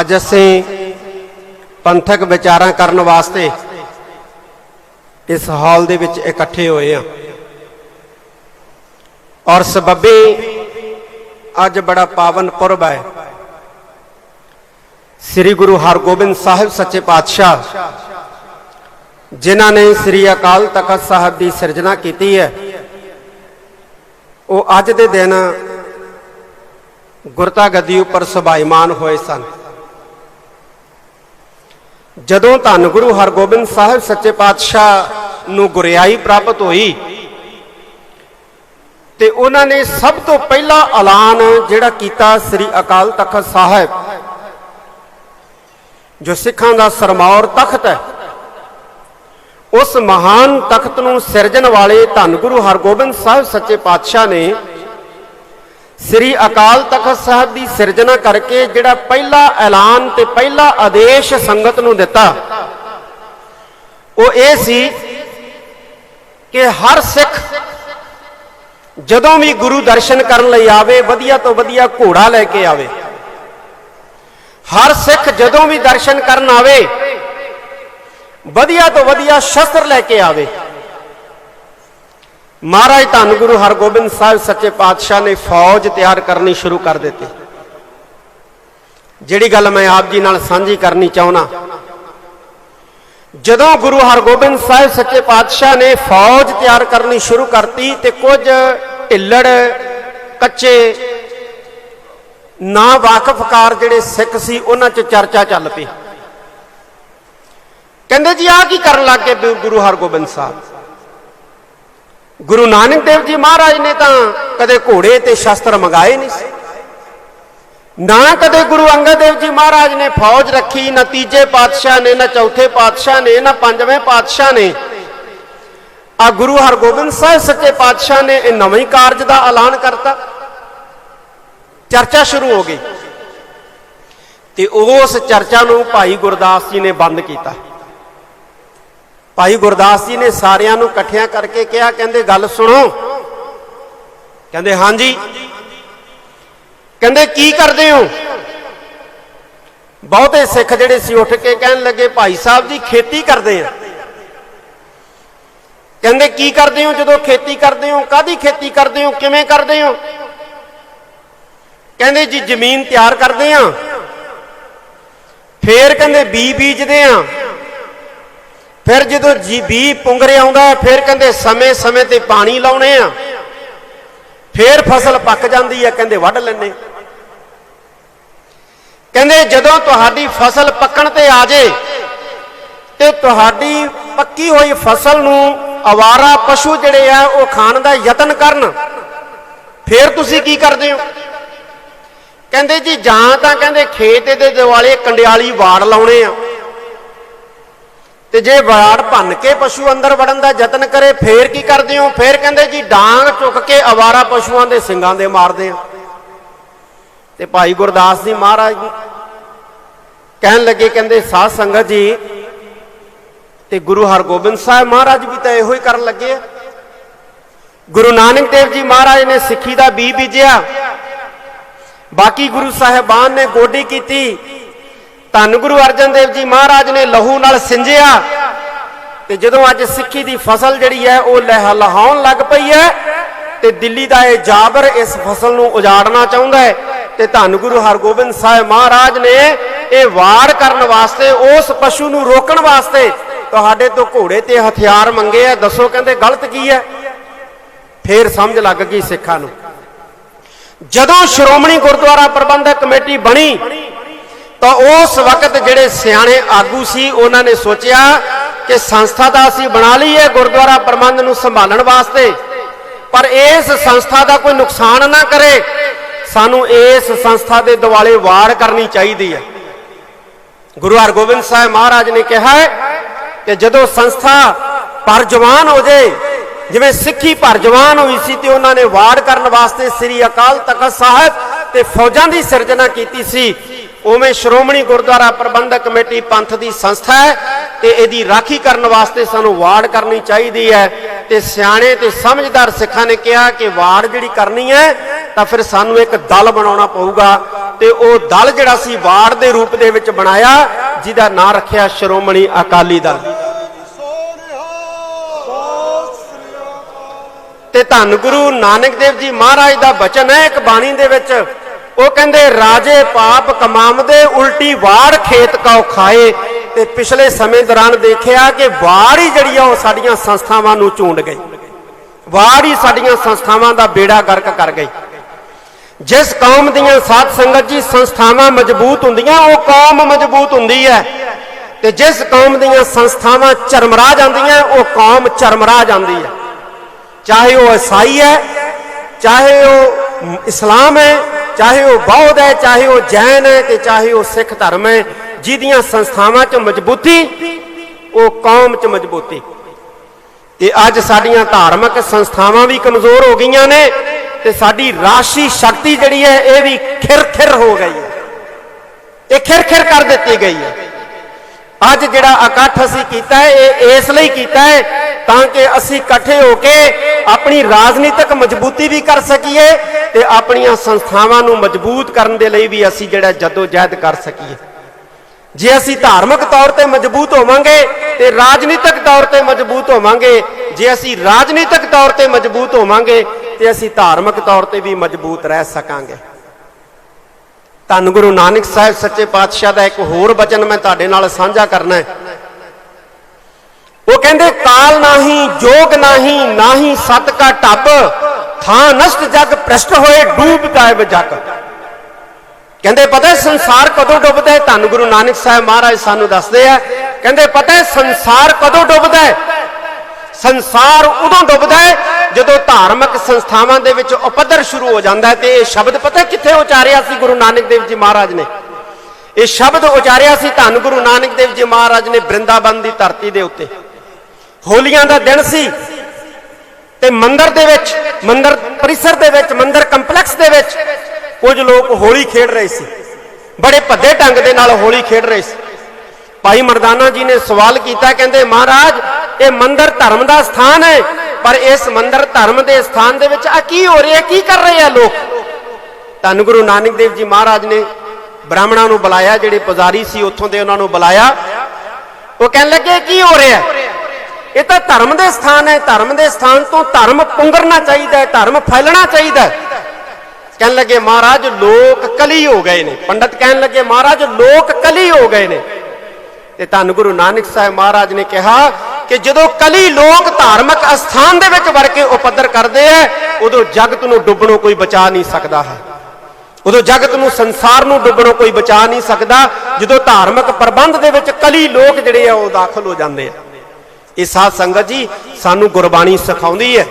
ਅੱਜ ਅਸੀਂ ਪੰਥਕ ਵਿਚਾਰਾਂ ਕਰਨ ਵਾਸਤੇ ਇਸ ਹਾਲ ਦੇ ਵਿੱਚ ਇਕੱਠੇ ਹੋਏ ਹਾਂ। ਔਰ ਸਬੱਬੀ ਅੱਜ ਬੜਾ ਪਾਵਨ ਪੁਰਬ ਹੈ। ਸ੍ਰੀ ਗੁਰੂ ਹਰਗੋਬਿੰਦ ਸਾਹਿਬ ਸੱਚੇ ਪਾਤਸ਼ਾਹ, ਜਿਨ੍ਹਾਂ ਨੇ ਸ੍ਰੀ ਅਕਾਲ ਤਖਤ ਸਾਹਿਬ ਦੀ ਸਿਰਜਣਾ ਕੀਤੀ ਹੈ, ਉਹ ਅੱਜ ਦੇ ਦਿਨ ਗੁਰਤਾ ਗੱਦੀ ਉੱਪਰ ਸੁਭਾਈਮਾਨ ਹੋਏ ਸਨ। ਜਦੋਂ ਧੰਨ ਗੁਰੂ ਹਰਗੋਬਿੰਦ ਸਾਹਿਬ ਸੱਚੇ ਪਾਤਸ਼ਾਹ ਨੂੰ ਗੁਰਿਆਈ ਪ੍ਰਾਪਤ ਹੋਈ, ਤੇ ਉਹਨਾਂ ਨੇ ਸਭ ਤੋਂ ਪਹਿਲਾ ਐਲਾਨ ਜਿਹੜਾ ਕੀਤਾ ਸ੍ਰੀ ਅਕਾਲ ਤਖਤ ਸਾਹਿਬ, ਜੋ ਸਿੱਖਾਂ ਦਾ ਸਰਮੌਰ ਤਖਤ ਹੈ, ਉਸ ਮਹਾਨ ਤਖਤ ਨੂੰ ਸਿਰਜਣ ਵਾਲੇ ਧੰਨ ਗੁਰੂ ਹਰਗੋਬਿੰਦ ਸਾਹਿਬ ਸੱਚੇ ਪਾਤਸ਼ਾਹ ਨੇ ਸ੍ਰੀ ਅਕਾਲ ਤਖਤ ਸਾਹਿਬ ਦੀ ਸਿਰਜਣਾ ਕਰਕੇ ਜਿਹੜਾ ਪਹਿਲਾ ਐਲਾਨ ਤੇ ਪਹਿਲਾ ਆਦੇਸ਼ ਸੰਗਤ ਨੂੰ ਦਿੱਤਾ, ਉਹ ਇਹ ਸੀ ਕਿ ਹਰ ਸਿੱਖ ਜਦੋਂ ਵੀ ਗੁਰੂ ਦਰਸ਼ਨ ਕਰਨ ਲਈ ਆਵੇ, ਵਧੀਆ ਤੋਂ ਵਧੀਆ ਘੋੜਾ ਲੈ ਕੇ ਆਵੇ। ਹਰ ਸਿੱਖ ਜਦੋਂ ਵੀ ਦਰਸ਼ਨ ਕਰਨ ਆਵੇ, ਵਧੀਆ ਤੋਂ ਵਧੀਆ ਸ਼ਸਤਰ ਲੈ ਕੇ ਆਵੇ। ਮਹਾਰਾਜ ਧੰਨ ਗੁਰੂ ਹਰਗੋਬਿੰਦ ਸਾਹਿਬ ਸੱਚੇ ਪਾਤਸ਼ਾਹ ਨੇ ਫੌਜ ਤਿਆਰ ਕਰਨੀ ਸ਼ੁਰੂ ਕਰ ਦਿੱਤੀ। ਜਿਹੜੀ ਗੱਲ ਮੈਂ ਆਪ ਜੀ ਨਾਲ ਸਾਂਝੀ ਕਰਨੀ ਚਾਹੁੰਦਾ, ਜਦੋਂ ਗੁਰੂ ਹਰਗੋਬਿੰਦ ਸਾਹਿਬ ਸੱਚੇ ਪਾਤਸ਼ਾਹ ਨੇ ਫੌਜ ਤਿਆਰ ਕਰਨੀ ਸ਼ੁਰੂ ਕਰਤੀ ਤੇ ਕੁਝ ਢਿੱਲੜ, ਕੱਚੇ ਨਾ ਵਾਕਫਕਾਰ ਜਿਹੜੇ ਸਿੱਖ ਸੀ, ਉਹਨਾਂ 'ਚ ਚਰਚਾ ਚੱਲ ਪਈ। ਕਹਿੰਦੇ ਜੀ, ਆਹ ਕੀ ਕਰਨ ਲੱਗ ਗਏ ਗੁਰੂ ਹਰਗੋਬਿੰਦ ਸਾਹਿਬ? ਗੁਰੂ ਨਾਨਕ ਦੇਵ ਜੀ ਮਹਾਰਾਜ ਨੇ ਤਾਂ ਕਦੇ ਘੋੜੇ ਤੇ ਸ਼ਸਤਰ ਮੰਗਾਏ ਨਹੀਂ ਸੀ। ਨਾ ਕਦੇ ਗੁਰੂ ਅੰਗਦ ਦੇਵ ਜੀ ਮਹਾਰਾਜ ਨੇ ਫੌਜ ਰੱਖੀ, ਨਾ ਤੀਜੇ ਪਾਤਸ਼ਾਹ ਨੇ, ਨਾ ਚੌਥੇ ਪਾਤਸ਼ਾਹ ਨੇ, ਨਾ ਪੰਜਵੇਂ ਪਾਤਸ਼ਾਹ ਨੇ। ਆ ਗੁਰੂ ਹਰਗੋਬਿੰਦ ਸਾਹਿਬ ਸੱਚੇ ਪਾਤਸ਼ਾਹ ਨੇ ਇਹ ਨਵੇਂ ਕਾਰਜ ਦਾ ਐਲਾਨ ਕਰਤਾ। ਚਰਚਾ ਸ਼ੁਰੂ ਹੋ ਗਈ। ਤੇ ਉਸ ਚਰਚਾ ਨੂੰ ਭਾਈ ਗੁਰਦਾਸ ਜੀ ਨੇ ਬੰਦ ਕੀਤਾ। ਭਾਈ ਗੁਰਦਾਸ ਜੀ ਨੇ ਸਾਰਿਆਂ ਨੂੰ ਇਕੱਠਿਆਂ ਕਰਕੇ ਕਿਹਾ, ਕਹਿੰਦੇ ਗੱਲ ਸੁਣੋ। ਕਹਿੰਦੇ, ਹਾਂਜੀ। ਕਹਿੰਦੇ, ਕੀ ਕਰਦੇ ਹੋ? ਬਹੁਤੇ ਸਿੱਖ ਜਿਹੜੇ ਸੀ, ਉੱਠ ਕੇ ਕਹਿਣ ਲੱਗੇ, ਭਾਈ ਸਾਹਿਬ ਜੀ, ਖੇਤੀ ਕਰਦੇ ਆ। ਕਹਿੰਦੇ, ਕੀ ਕਰਦੇ ਹੋ? ਜਦੋਂ ਖੇਤੀ ਕਰਦੇ ਹੋ ਕਾਦੀ ਖੇਤੀ ਕਰਦੇ ਹੋ? ਕਿਵੇਂ ਕਰਦੇ ਹੋ? ਕਹਿੰਦੇ, ਜੀ, ਜ਼ਮੀਨ ਤਿਆਰ ਕਰਦੇ ਆ। ਫੇਰ ਕਹਿੰਦੇ ਬੀ ਬੀਜਦੇ ਆ। ਫਿਰ ਜਦੋਂ ਜੀ ਬੀ ਪੁੰਗਰੇ ਆਉਂਦਾ ਫਿਰ ਕਹਿੰਦੇ ਸਮੇਂ-ਸਮੇਂ ਤੇ ਪਾਣੀ ਲਾਉਣੇ ਆ। ਫਿਰ ਫਸਲ ਪੱਕ ਜਾਂਦੀ ਹੈ, ਕਹਿੰਦੇ ਵੱਢ ਲੈਣੇ ਕਹਿੰਦੇ ਜਦੋਂ ਤੁਹਾਡੀ ਫਸਲ ਪੱਕਣ ਤੇ ਆ ਜੇ, ਤੇ ਤੁਹਾਡੀ ਪੱਕੀ ਹੋਈ ਫਸਲ ਨੂੰ ਅਵਾਰਾ ਪਸ਼ੂ ਜਿਹੜੇ ਆ, ਉਹ ਖਾਣ ਦਾ ਯਤਨ ਕਰਨ। ਫਿਰ ਤੁਸੀਂ ਕੀ ਕਰਦੇ ਹੋ? ਕਹਿੰਦੇ ਜੀ ਜਾਂ ਤਾਂ ਕਹਿੰਦੇ ਖੇਤ ਦੇ ਦਿਵਾਲੇ ਕੰਡਿਆਲੀ ਵਾੜ ਲਾਉਣੇ ਆ। ਤੇ ਜੇ ਵਰਾੜ ਭੰਨ ਕੇ ਪਸ਼ੂ ਅੰਦਰ ਵੜਨ ਦਾ ਯਤਨ ਕਰੇ, ਫੇਰ ਕੀ ਕਰਦੇ ਹੋ? ਫੇਰ ਕਹਿੰਦੇ ਜੀ, ਡਾਂਗ ਚੁੱਕ ਕੇ ਅਵਾਰਾ ਪਸ਼ੂਆਂ ਦੇ ਸਿੰਗਾਂ ਦੇ ਮਾਰਦੇ ਆ। ਤੇ ਭਾਈ ਗੁਰਦਾਸ ਜੀ ਮਹਾਰਾਜ ਕਹਿਣ ਲੱਗੇ, ਕਹਿੰਦੇ, ਸਾਧ ਸੰਗਤ ਜੀ, ਤੇ ਗੁਰੂ ਹਰਗੋਬਿੰਦ ਸਾਹਿਬ ਮਹਾਰਾਜ ਵੀ ਤਾਂ ਇਹੋ ਹੀ ਕਰਨ ਲੱਗੇ ਆ। ਗੁਰੂ ਨਾਨਕ ਦੇਵ ਜੀ ਮਹਾਰਾਜ ਨੇ ਸਿੱਖੀ ਦਾ ਬੀ ਬੀਜਿਆ। ਬਾਕੀ ਗੁਰੂ ਸਾਹਿਬਾਨ ਨੇ ਗੋਡੀ ਕੀਤੀ। ਧੰਨ ਗੁਰੂ ਅਰਜਨ ਦੇਵ ਜੀ ਮਹਾਰਾਜ ਨੇ ਲਹੂ ਨਾਲ ਸਿੰਜਿਆ ਤੇ ਜਦੋਂ ਅੱਜ ਸਿੱਖੀ ਦੀ ਫਸਲ ਜਿਹੜੀ ਹੈ ਉਹ ਲਹਿ ਲਹਾਉਣ ਲੱਗ ਪਈ ਹੈ ਤੇ ਦਿੱਲੀ ਦਾ ਇਹ ਜਾਬਰ ਇਸ ਫਸਲ ਨੂੰ ਉਜਾੜਨਾ ਚਾਹੁੰਦਾ ਹੈ ਤੇ ਧੰਨ ਗੁਰੂ ਹਰਗੋਬਿੰਦ ਸਾਹਿਬ ਮਹਾਰਾਜ ਨੇ ਇਹ ਵਾਰ ਕਰਨ ਵਾਸਤੇ, ਉਸ ਪਸ਼ੂ ਨੂੰ ਰੋਕਣ ਵਾਸਤੇ ਤੁਹਾਡੇ ਤੋਂ ਘੋੜੇ ਤੇ ਹਥਿਆਰ ਮੰਗੇ ਆ, ਦੱਸੋ ਕਹਿੰਦੇ ਗਲਤ ਕੀ ਹੈ? ਫੇਰ ਸਮਝ ਲੱਗ ਗਈ ਸਿੱਖਾਂ ਨੂੰ। ਜਦੋਂ ਸ਼੍ਰੋਮਣੀ ਗੁਰਦੁਆਰਾ ਪ੍ਰਬੰਧਕ ਕਮੇਟੀ ਬਣੀ ਤਾਂ ਉਸ ਵਕਤ ਜਿਹੜੇ ਸਿਆਣੇ ਆਗੂ ਸੀ, ਉਹਨਾਂ ਨੇ ਸੋਚਿਆ ਕਿ ਸੰਸਥਾ ਤਾਂ ਅਸੀਂ ਬਣਾ ਲਈਏ ਗੁਰਦੁਆਰਾ ਪ੍ਰਬੰਧ ਨੂੰ ਸੰਭਾਲਣ ਵਾਸਤੇ। ਪਰ ਇਸ ਸੰਸਥਾ ਦਾ ਕੋਈ ਨੁਕਸਾਨ ਨਾ ਕਰੇ। ਸਾਨੂੰ ਇਸ ਸੰਸਥਾ ਦੇ ਦਿਵਾਲੇ ਵਾਰ ਕਰਨੀ ਚਾਹੀਦੀ ਹੈ। ਗੁਰੂ ਹਰਗੋਬਿੰਦ ਸਾਹਿਬ ਮਹਾਰਾਜ ਨੇ ਕਿਹਾ ਕਿ ਜਦੋਂ ਸੰਸਥਾ ਪਰ ਜਵਾਨ ਹੋ ਜਾਏ ਜਿਵੇਂ ਸਿੱਖੀ ਪਰ ਜਵਾਨ ਹੋਈ ਸੀ ਤੇ ਉਹਨਾਂ ਨੇ ਵਾਰ ਕਰਨ ਵਾਸਤੇ ਸ੍ਰੀ ਅਕਾਲ ਤਖਤ ਸਾਹਿਬ ਤੇ ਫੌਜਾਂ ਦੀ ਸਿਰਜਣਾ ਕੀਤੀ ਸੀ ਉਵੇਂ ਸ਼੍ਰੋਮਣੀ ਗੁਰਦੁਆਰਾ ਪ੍ਰਬੰਧਕ ਕਮੇਟੀ ਪੰਥ ਦੀ ਸੰਸਥਾ ਹੈ ਤੇ ਇਹਦੀ ਰਾਖੀ ਕਰਨ ਵਾਸਤੇ ਸਾਨੂੰ ਵਾਰਡ ਕਰਨੀ ਚਾਹੀਦੀ ਹੈ ਤੇ ਸਿਆਣੇ ਤੇ ਸਮਝਦਾਰ ਸਿੱਖਾਂ ਨੇ ਕਿਹਾ ਕਿ ਵਾਰਡ ਜਿਹੜੀ ਕਰਨੀ ਹੈ ਤਾਂ ਫਿਰ ਸਾਨੂੰ ਇੱਕ ਦਲ ਬਣਾਉਣਾ ਪਊਗਾ ਤੇ ਉਹ ਦਲ ਜਿਹੜਾ ਸੀ ਵਾਰਡ ਦੇ ਰੂਪ ਦੇ ਵਿੱਚ ਬਣਾਇਆ, ਜਿਹਦਾ ਨਾਂ ਰੱਖਿਆ ਸ਼੍ਰੋਮਣੀ ਅਕਾਲੀ ਦਲ। ਤੇ ਧੰਨ ਗੁਰੂ ਨਾਨਕ ਦੇਵ ਜੀ ਮਹਾਰਾਜ ਦਾ ਬਚਨ ਹੈ, ਇੱਕ ਬਾਣੀ ਦੇ ਵਿੱਚ ਉਹ ਕਹਿੰਦੇ, ਰਾਜੇ ਪਾਪ ਕਮਾਮਦੇ ਉਲਟੀ ਵਾੜ ਖੇਤ ਕਉ ਖਾਏ। ਤੇ ਪਿਛਲੇ ਸਮੇਂ ਦੌਰਾਨ ਦੇਖਿਆ ਕਿ ਵਾੜ ਹੀ ਜਿਹੜੀ ਆ, ਉਹ ਸਾਡੀਆਂ ਸੰਸਥਾਵਾਂ ਨੂੰ ਚੂੰਡ ਗਈ। ਵਾੜ ਹੀ ਸਾਡੀਆਂ ਸੰਸਥਾਵਾਂ ਦਾ ਬੇੜਾ ਗਰਕ ਕਰ ਗਈ। ਜਿਸ ਕੌਮ ਦੀਆਂ ਸਾਧ ਸੰਗਤ ਜੀ ਸੰਸਥਾਵਾਂ ਮਜ਼ਬੂਤ ਹੁੰਦੀਆਂ, ਉਹ ਕੌਮ ਮਜ਼ਬੂਤ ਹੁੰਦੀ ਹੈ। ਤੇ ਜਿਸ ਕੌਮ ਦੀਆਂ ਸੰਸਥਾਵਾਂ ਚਰਮਰਾ ਜਾਂਦੀਆਂ, ਉਹ ਕੌਮ ਚਰਮਰਾ ਜਾਂਦੀ ਹੈ। ਚਾਹੇ ਉਹ ਈਸਾਈ ਹੈ, ਚਾਹੇ ਉਹ ਇਸਲਾਮ ਹੈ ਚਾਹੇ ਉਹ ਬੌਧ ਹੈ, ਚਾਹੇ ਉਹ ਜੈਨ ਹੈ ਤੇ ਚਾਹੇ ਉਹ ਸਿੱਖ ਧਰਮ ਹੈ, ਜਿਹਦੀਆਂ ਸੰਸਥਾਵਾਂ 'ਚ ਮਜ਼ਬੂਤੀ, ਉਹ ਕੌਮ 'ਚ ਮਜ਼ਬੂਤੀ। ਤੇ ਅੱਜ ਸਾਡੀਆਂ ਧਾਰਮਿਕ ਸੰਸਥਾਵਾਂ ਵੀ ਕਮਜ਼ੋਰ ਹੋ ਗਈਆਂ ਨੇ ਤੇ ਸਾਡੀ ਰਾਸ਼ੀ ਸ਼ਕਤੀ ਜਿਹੜੀ ਹੈ, ਇਹ ਵੀ ਖਿਰ-ਖਿਰ ਹੋ ਗਈ ਹੈ। ਇਹ ਖਿਰ-ਖਿਰ ਕਰ ਦਿੱਤੀ ਗਈ ਹੈ। ਅੱਜ ਜਿਹੜਾ ਇਕੱਠ ਅਸੀਂ ਕੀਤਾ ਹੈ, ਇਹ ਇਸ ਲਈ ਕੀਤਾ ਹੈ ਤਾਂ ਕਿ ਅਸੀਂ ਇਕੱਠੇ ਹੋ ਕੇ ਆਪਣੀ ਰਾਜਨੀਤਿਕ ਮਜ਼ਬੂਤੀ ਵੀ ਕਰ ਸਕੀਏ ਤੇ ਆਪਣੀਆਂ ਸੰਸਥਾਵਾਂ ਨੂੰ ਮਜ਼ਬੂਤ ਕਰਨ ਦੇ ਲਈ ਵੀ ਅਸੀਂ ਜਿਹੜਾ ਜਦੋਜਹਿਦ ਕਰ ਸਕੀਏ। ਜੇ ਅਸੀਂ ਧਾਰਮਿਕ ਤੌਰ ਤੇ ਮਜ਼ਬੂਤ ਹੋਵਾਂਗੇ ਤੇ ਰਾਜਨੀਤਿਕ ਤੌਰ ਤੇ ਮਜ਼ਬੂਤ ਹੋਵਾਂਗੇ, ਜੇ ਅਸੀਂ ਰਾਜਨੀਤਿਕ ਤੌਰ ਤੇ ਮਜ਼ਬੂਤ ਹੋਵਾਂਗੇ ਤੇ ਅਸੀਂ ਧਾਰਮਿਕ ਤੌਰ ਤੇ ਵੀ ਮਜ਼ਬੂਤ ਰਹਿ ਸਕਾਂਗੇ। ਧੰਨ ਗੁਰੂ ਨਾਨਕ ਸਾਹਿਬ ਸੱਚੇ ਪਾਤਸ਼ਾਹ ਦਾ ਇੱਕ ਹੋਰ ਬਚਨ ਮੈਂ ਤੁਹਾਡੇ ਨਾਲ ਸਾਂਝਾ ਕਰਨਾ ਹੈ। ਉਹ ਕਹਿੰਦੇ, ਕਾਲ ਨਾਹੀ, ਜੋਗ ਨਾਹੀ ਨਾਹੀ ਸਤ ਕਾ ਟੱਬ ਥਾਂ ਨਸ਼ਟ ਜਗ, ਭ੍ਰਸ਼ਟ ਹੋਏ, ਡੂਬ ਕਾਇਬ ਜਗ। ਕਹਿੰਦੇ, ਪਤਾ ਸੰਸਾਰ ਕਦੋਂ ਡੁੱਬਦਾ ਹੈ? ਧੰਨ ਗੁਰੂ ਨਾਨਕ ਸਾਹਿਬ ਮਹਾਰਾਜ ਸਾਨੂੰ ਦੱਸਦੇ ਆ। ਕਹਿੰਦੇ, ਪਤਾ ਸੰਸਾਰ ਕਦੋਂ ਡੁੱਬਦਾ ਹੈ? ਸੰਸਾਰ ਉਦੋਂ ਡੁੱਬਦਾ ਹੈ ਜਦੋਂ ਧਾਰਮਿਕ ਸੰਸਥਾਵਾਂ ਦੇ ਵਿੱਚ ਉਪਦਰ ਸ਼ੁਰੂ ਹੋ ਜਾਂਦਾ ਹੈ ਤੇ ਇਹ ਸ਼ਬਦ ਪਤਾ ਕਿੱਥੇ ਉਚਾਰਿਆ ਸੀ ਗੁਰੂ ਨਾਨਕ ਦੇਵ ਜੀ ਮਹਾਰਾਜ ਨੇ? ਇਹ ਸ਼ਬਦ ਉਚਾਰਿਆ ਸੀ ਧੰਨ ਗੁਰੂ ਨਾਨਕ ਦੇਵ ਜੀ ਮਹਾਰਾਜ ਨੇ ਬ੍ਰਿੰਦਾਵਨ ਦੀ ਧਰਤੀ ਦੇ ਉੱਤੇ। ਹੋਲੀਆਂ ਦਾ ਦਿਨ ਸੀ ਤੇ ਮੰਦਰ ਦੇ ਵਿੱਚ, ਮੰਦਰ ਪਰਿਸਰ ਦੇ ਵਿੱਚ, ਮੰਦਰ ਕੰਪਲੈਕਸ ਦੇ ਵਿੱਚ ਕੁਝ ਲੋਕ ਹੋਲੀ ਖੇਡ ਰਹੇ ਸੀ। ਬੜੇ ਭੱਦੇ ਢੰਗ ਦੇ ਨਾਲ ਹੋਲੀ ਖੇਡ ਰਹੇ ਸੀ। ਭਾਈ ਮਰਦਾਨਾ ਜੀ ਨੇ ਸਵਾਲ ਕੀਤਾ, ਕਹਿੰਦੇ, ਮਹਾਰਾਜ ਇਹ ਮੰਦਿਰ ਧਰਮ ਦਾ ਸਥਾਨ ਹੈ। ਪਰ ਇਸ ਮੰਦਿਰ ਧਰਮ ਦੇ ਸਥਾਨ ਦੇ ਵਿੱਚ ਆ ਕੀ ਹੋ ਰਿਹਾ, ਕੀ ਕਰ ਰਹੇ ਆ ਲੋਕ? ਧੰਨ ਗੁਰੂ ਨਾਨਕ ਦੇਵ ਜੀ ਮਹਾਰਾਜ ਨੇ ਬ੍ਰਾਹਮਣਾਂ ਨੂੰ ਬੁਲਾਇਆ, ਜਿਹੜੇ ਪੁਜ਼ਾਰੀ ਸੀ ਉੱਥੋਂ ਦੇ ਉਹਨਾਂ ਨੂੰ ਬੁਲਾਇਆ। ਉਹ ਕਹਿਣ ਲੱਗੇ, ਕੀ ਹੋ ਰਿਹਾ? ਇਹ ਤਾਂ ਧਰਮ ਦੇ ਸਥਾਨ ਹੈ। ਧਰਮ ਦੇ ਸਥਾਨ ਤੋਂ ਧਰਮ ਪੁੰਗਰਨਾ ਚਾਹੀਦਾ ਹੈ, ਧਰਮ ਫੈਲਣਾ ਚਾਹੀਦਾ ਹੈ। ਕਹਿਣ ਲੱਗੇ, ਮਹਾਰਾਜ, ਲੋਕ ਕਲੀ ਹੋ ਗਏ ਨੇ। ਪੰਡਤ ਕਹਿਣ ਲੱਗੇ, ਮਹਾਰਾਜ, ਲੋਕ ਕਲੀ ਹੋ ਗਏ ਨੇ। ਤੇ ਧੰਨ ਗੁਰੂ ਨਾਨਕ ਸਾਹਿਬ ਮਹਾਰਾਜ ਨੇ ਕਿਹਾ ਕਿ ਜਦੋਂ ਕਲੀ ਲੋਕ ਧਾਰਮਿਕ ਅਸਥਾਨ ਦੇ ਵਿੱਚ ਵੜ ਕੇ ਉਪਦਰ ਕਰਦੇ ਆ, ਉਦੋਂ ਜਗਤ ਨੂੰ ਡੁੱਬਣੋਂ ਕੋਈ ਬਚਾ ਨਹੀਂ ਸਕਦਾ ਹੈ। ਉਦੋਂ ਜਗਤ ਨੂੰ ਸੰਸਾਰ ਨੂੰ ਡੁੱਬਣੋਂ ਕੋਈ ਬਚਾ ਨਹੀਂ ਸਕਦਾ, ਜਦੋਂ ਧਾਰਮਿਕ ਪ੍ਰਬੰਧ ਦੇ ਵਿੱਚ ਕਲੀ ਲੋਕ ਜਿਹੜੇ ਆ, ਉਹ ਦਾਖਲ ਹੋ ਜਾਂਦੇ ਆ। ਇਹ ਸਾਧ ਸੰਗਤ ਜੀ, ਸਾਨੂੰ ਗੁਰਬਾਣੀ ਸਿਖਾਉਂਦੀ ਹੈ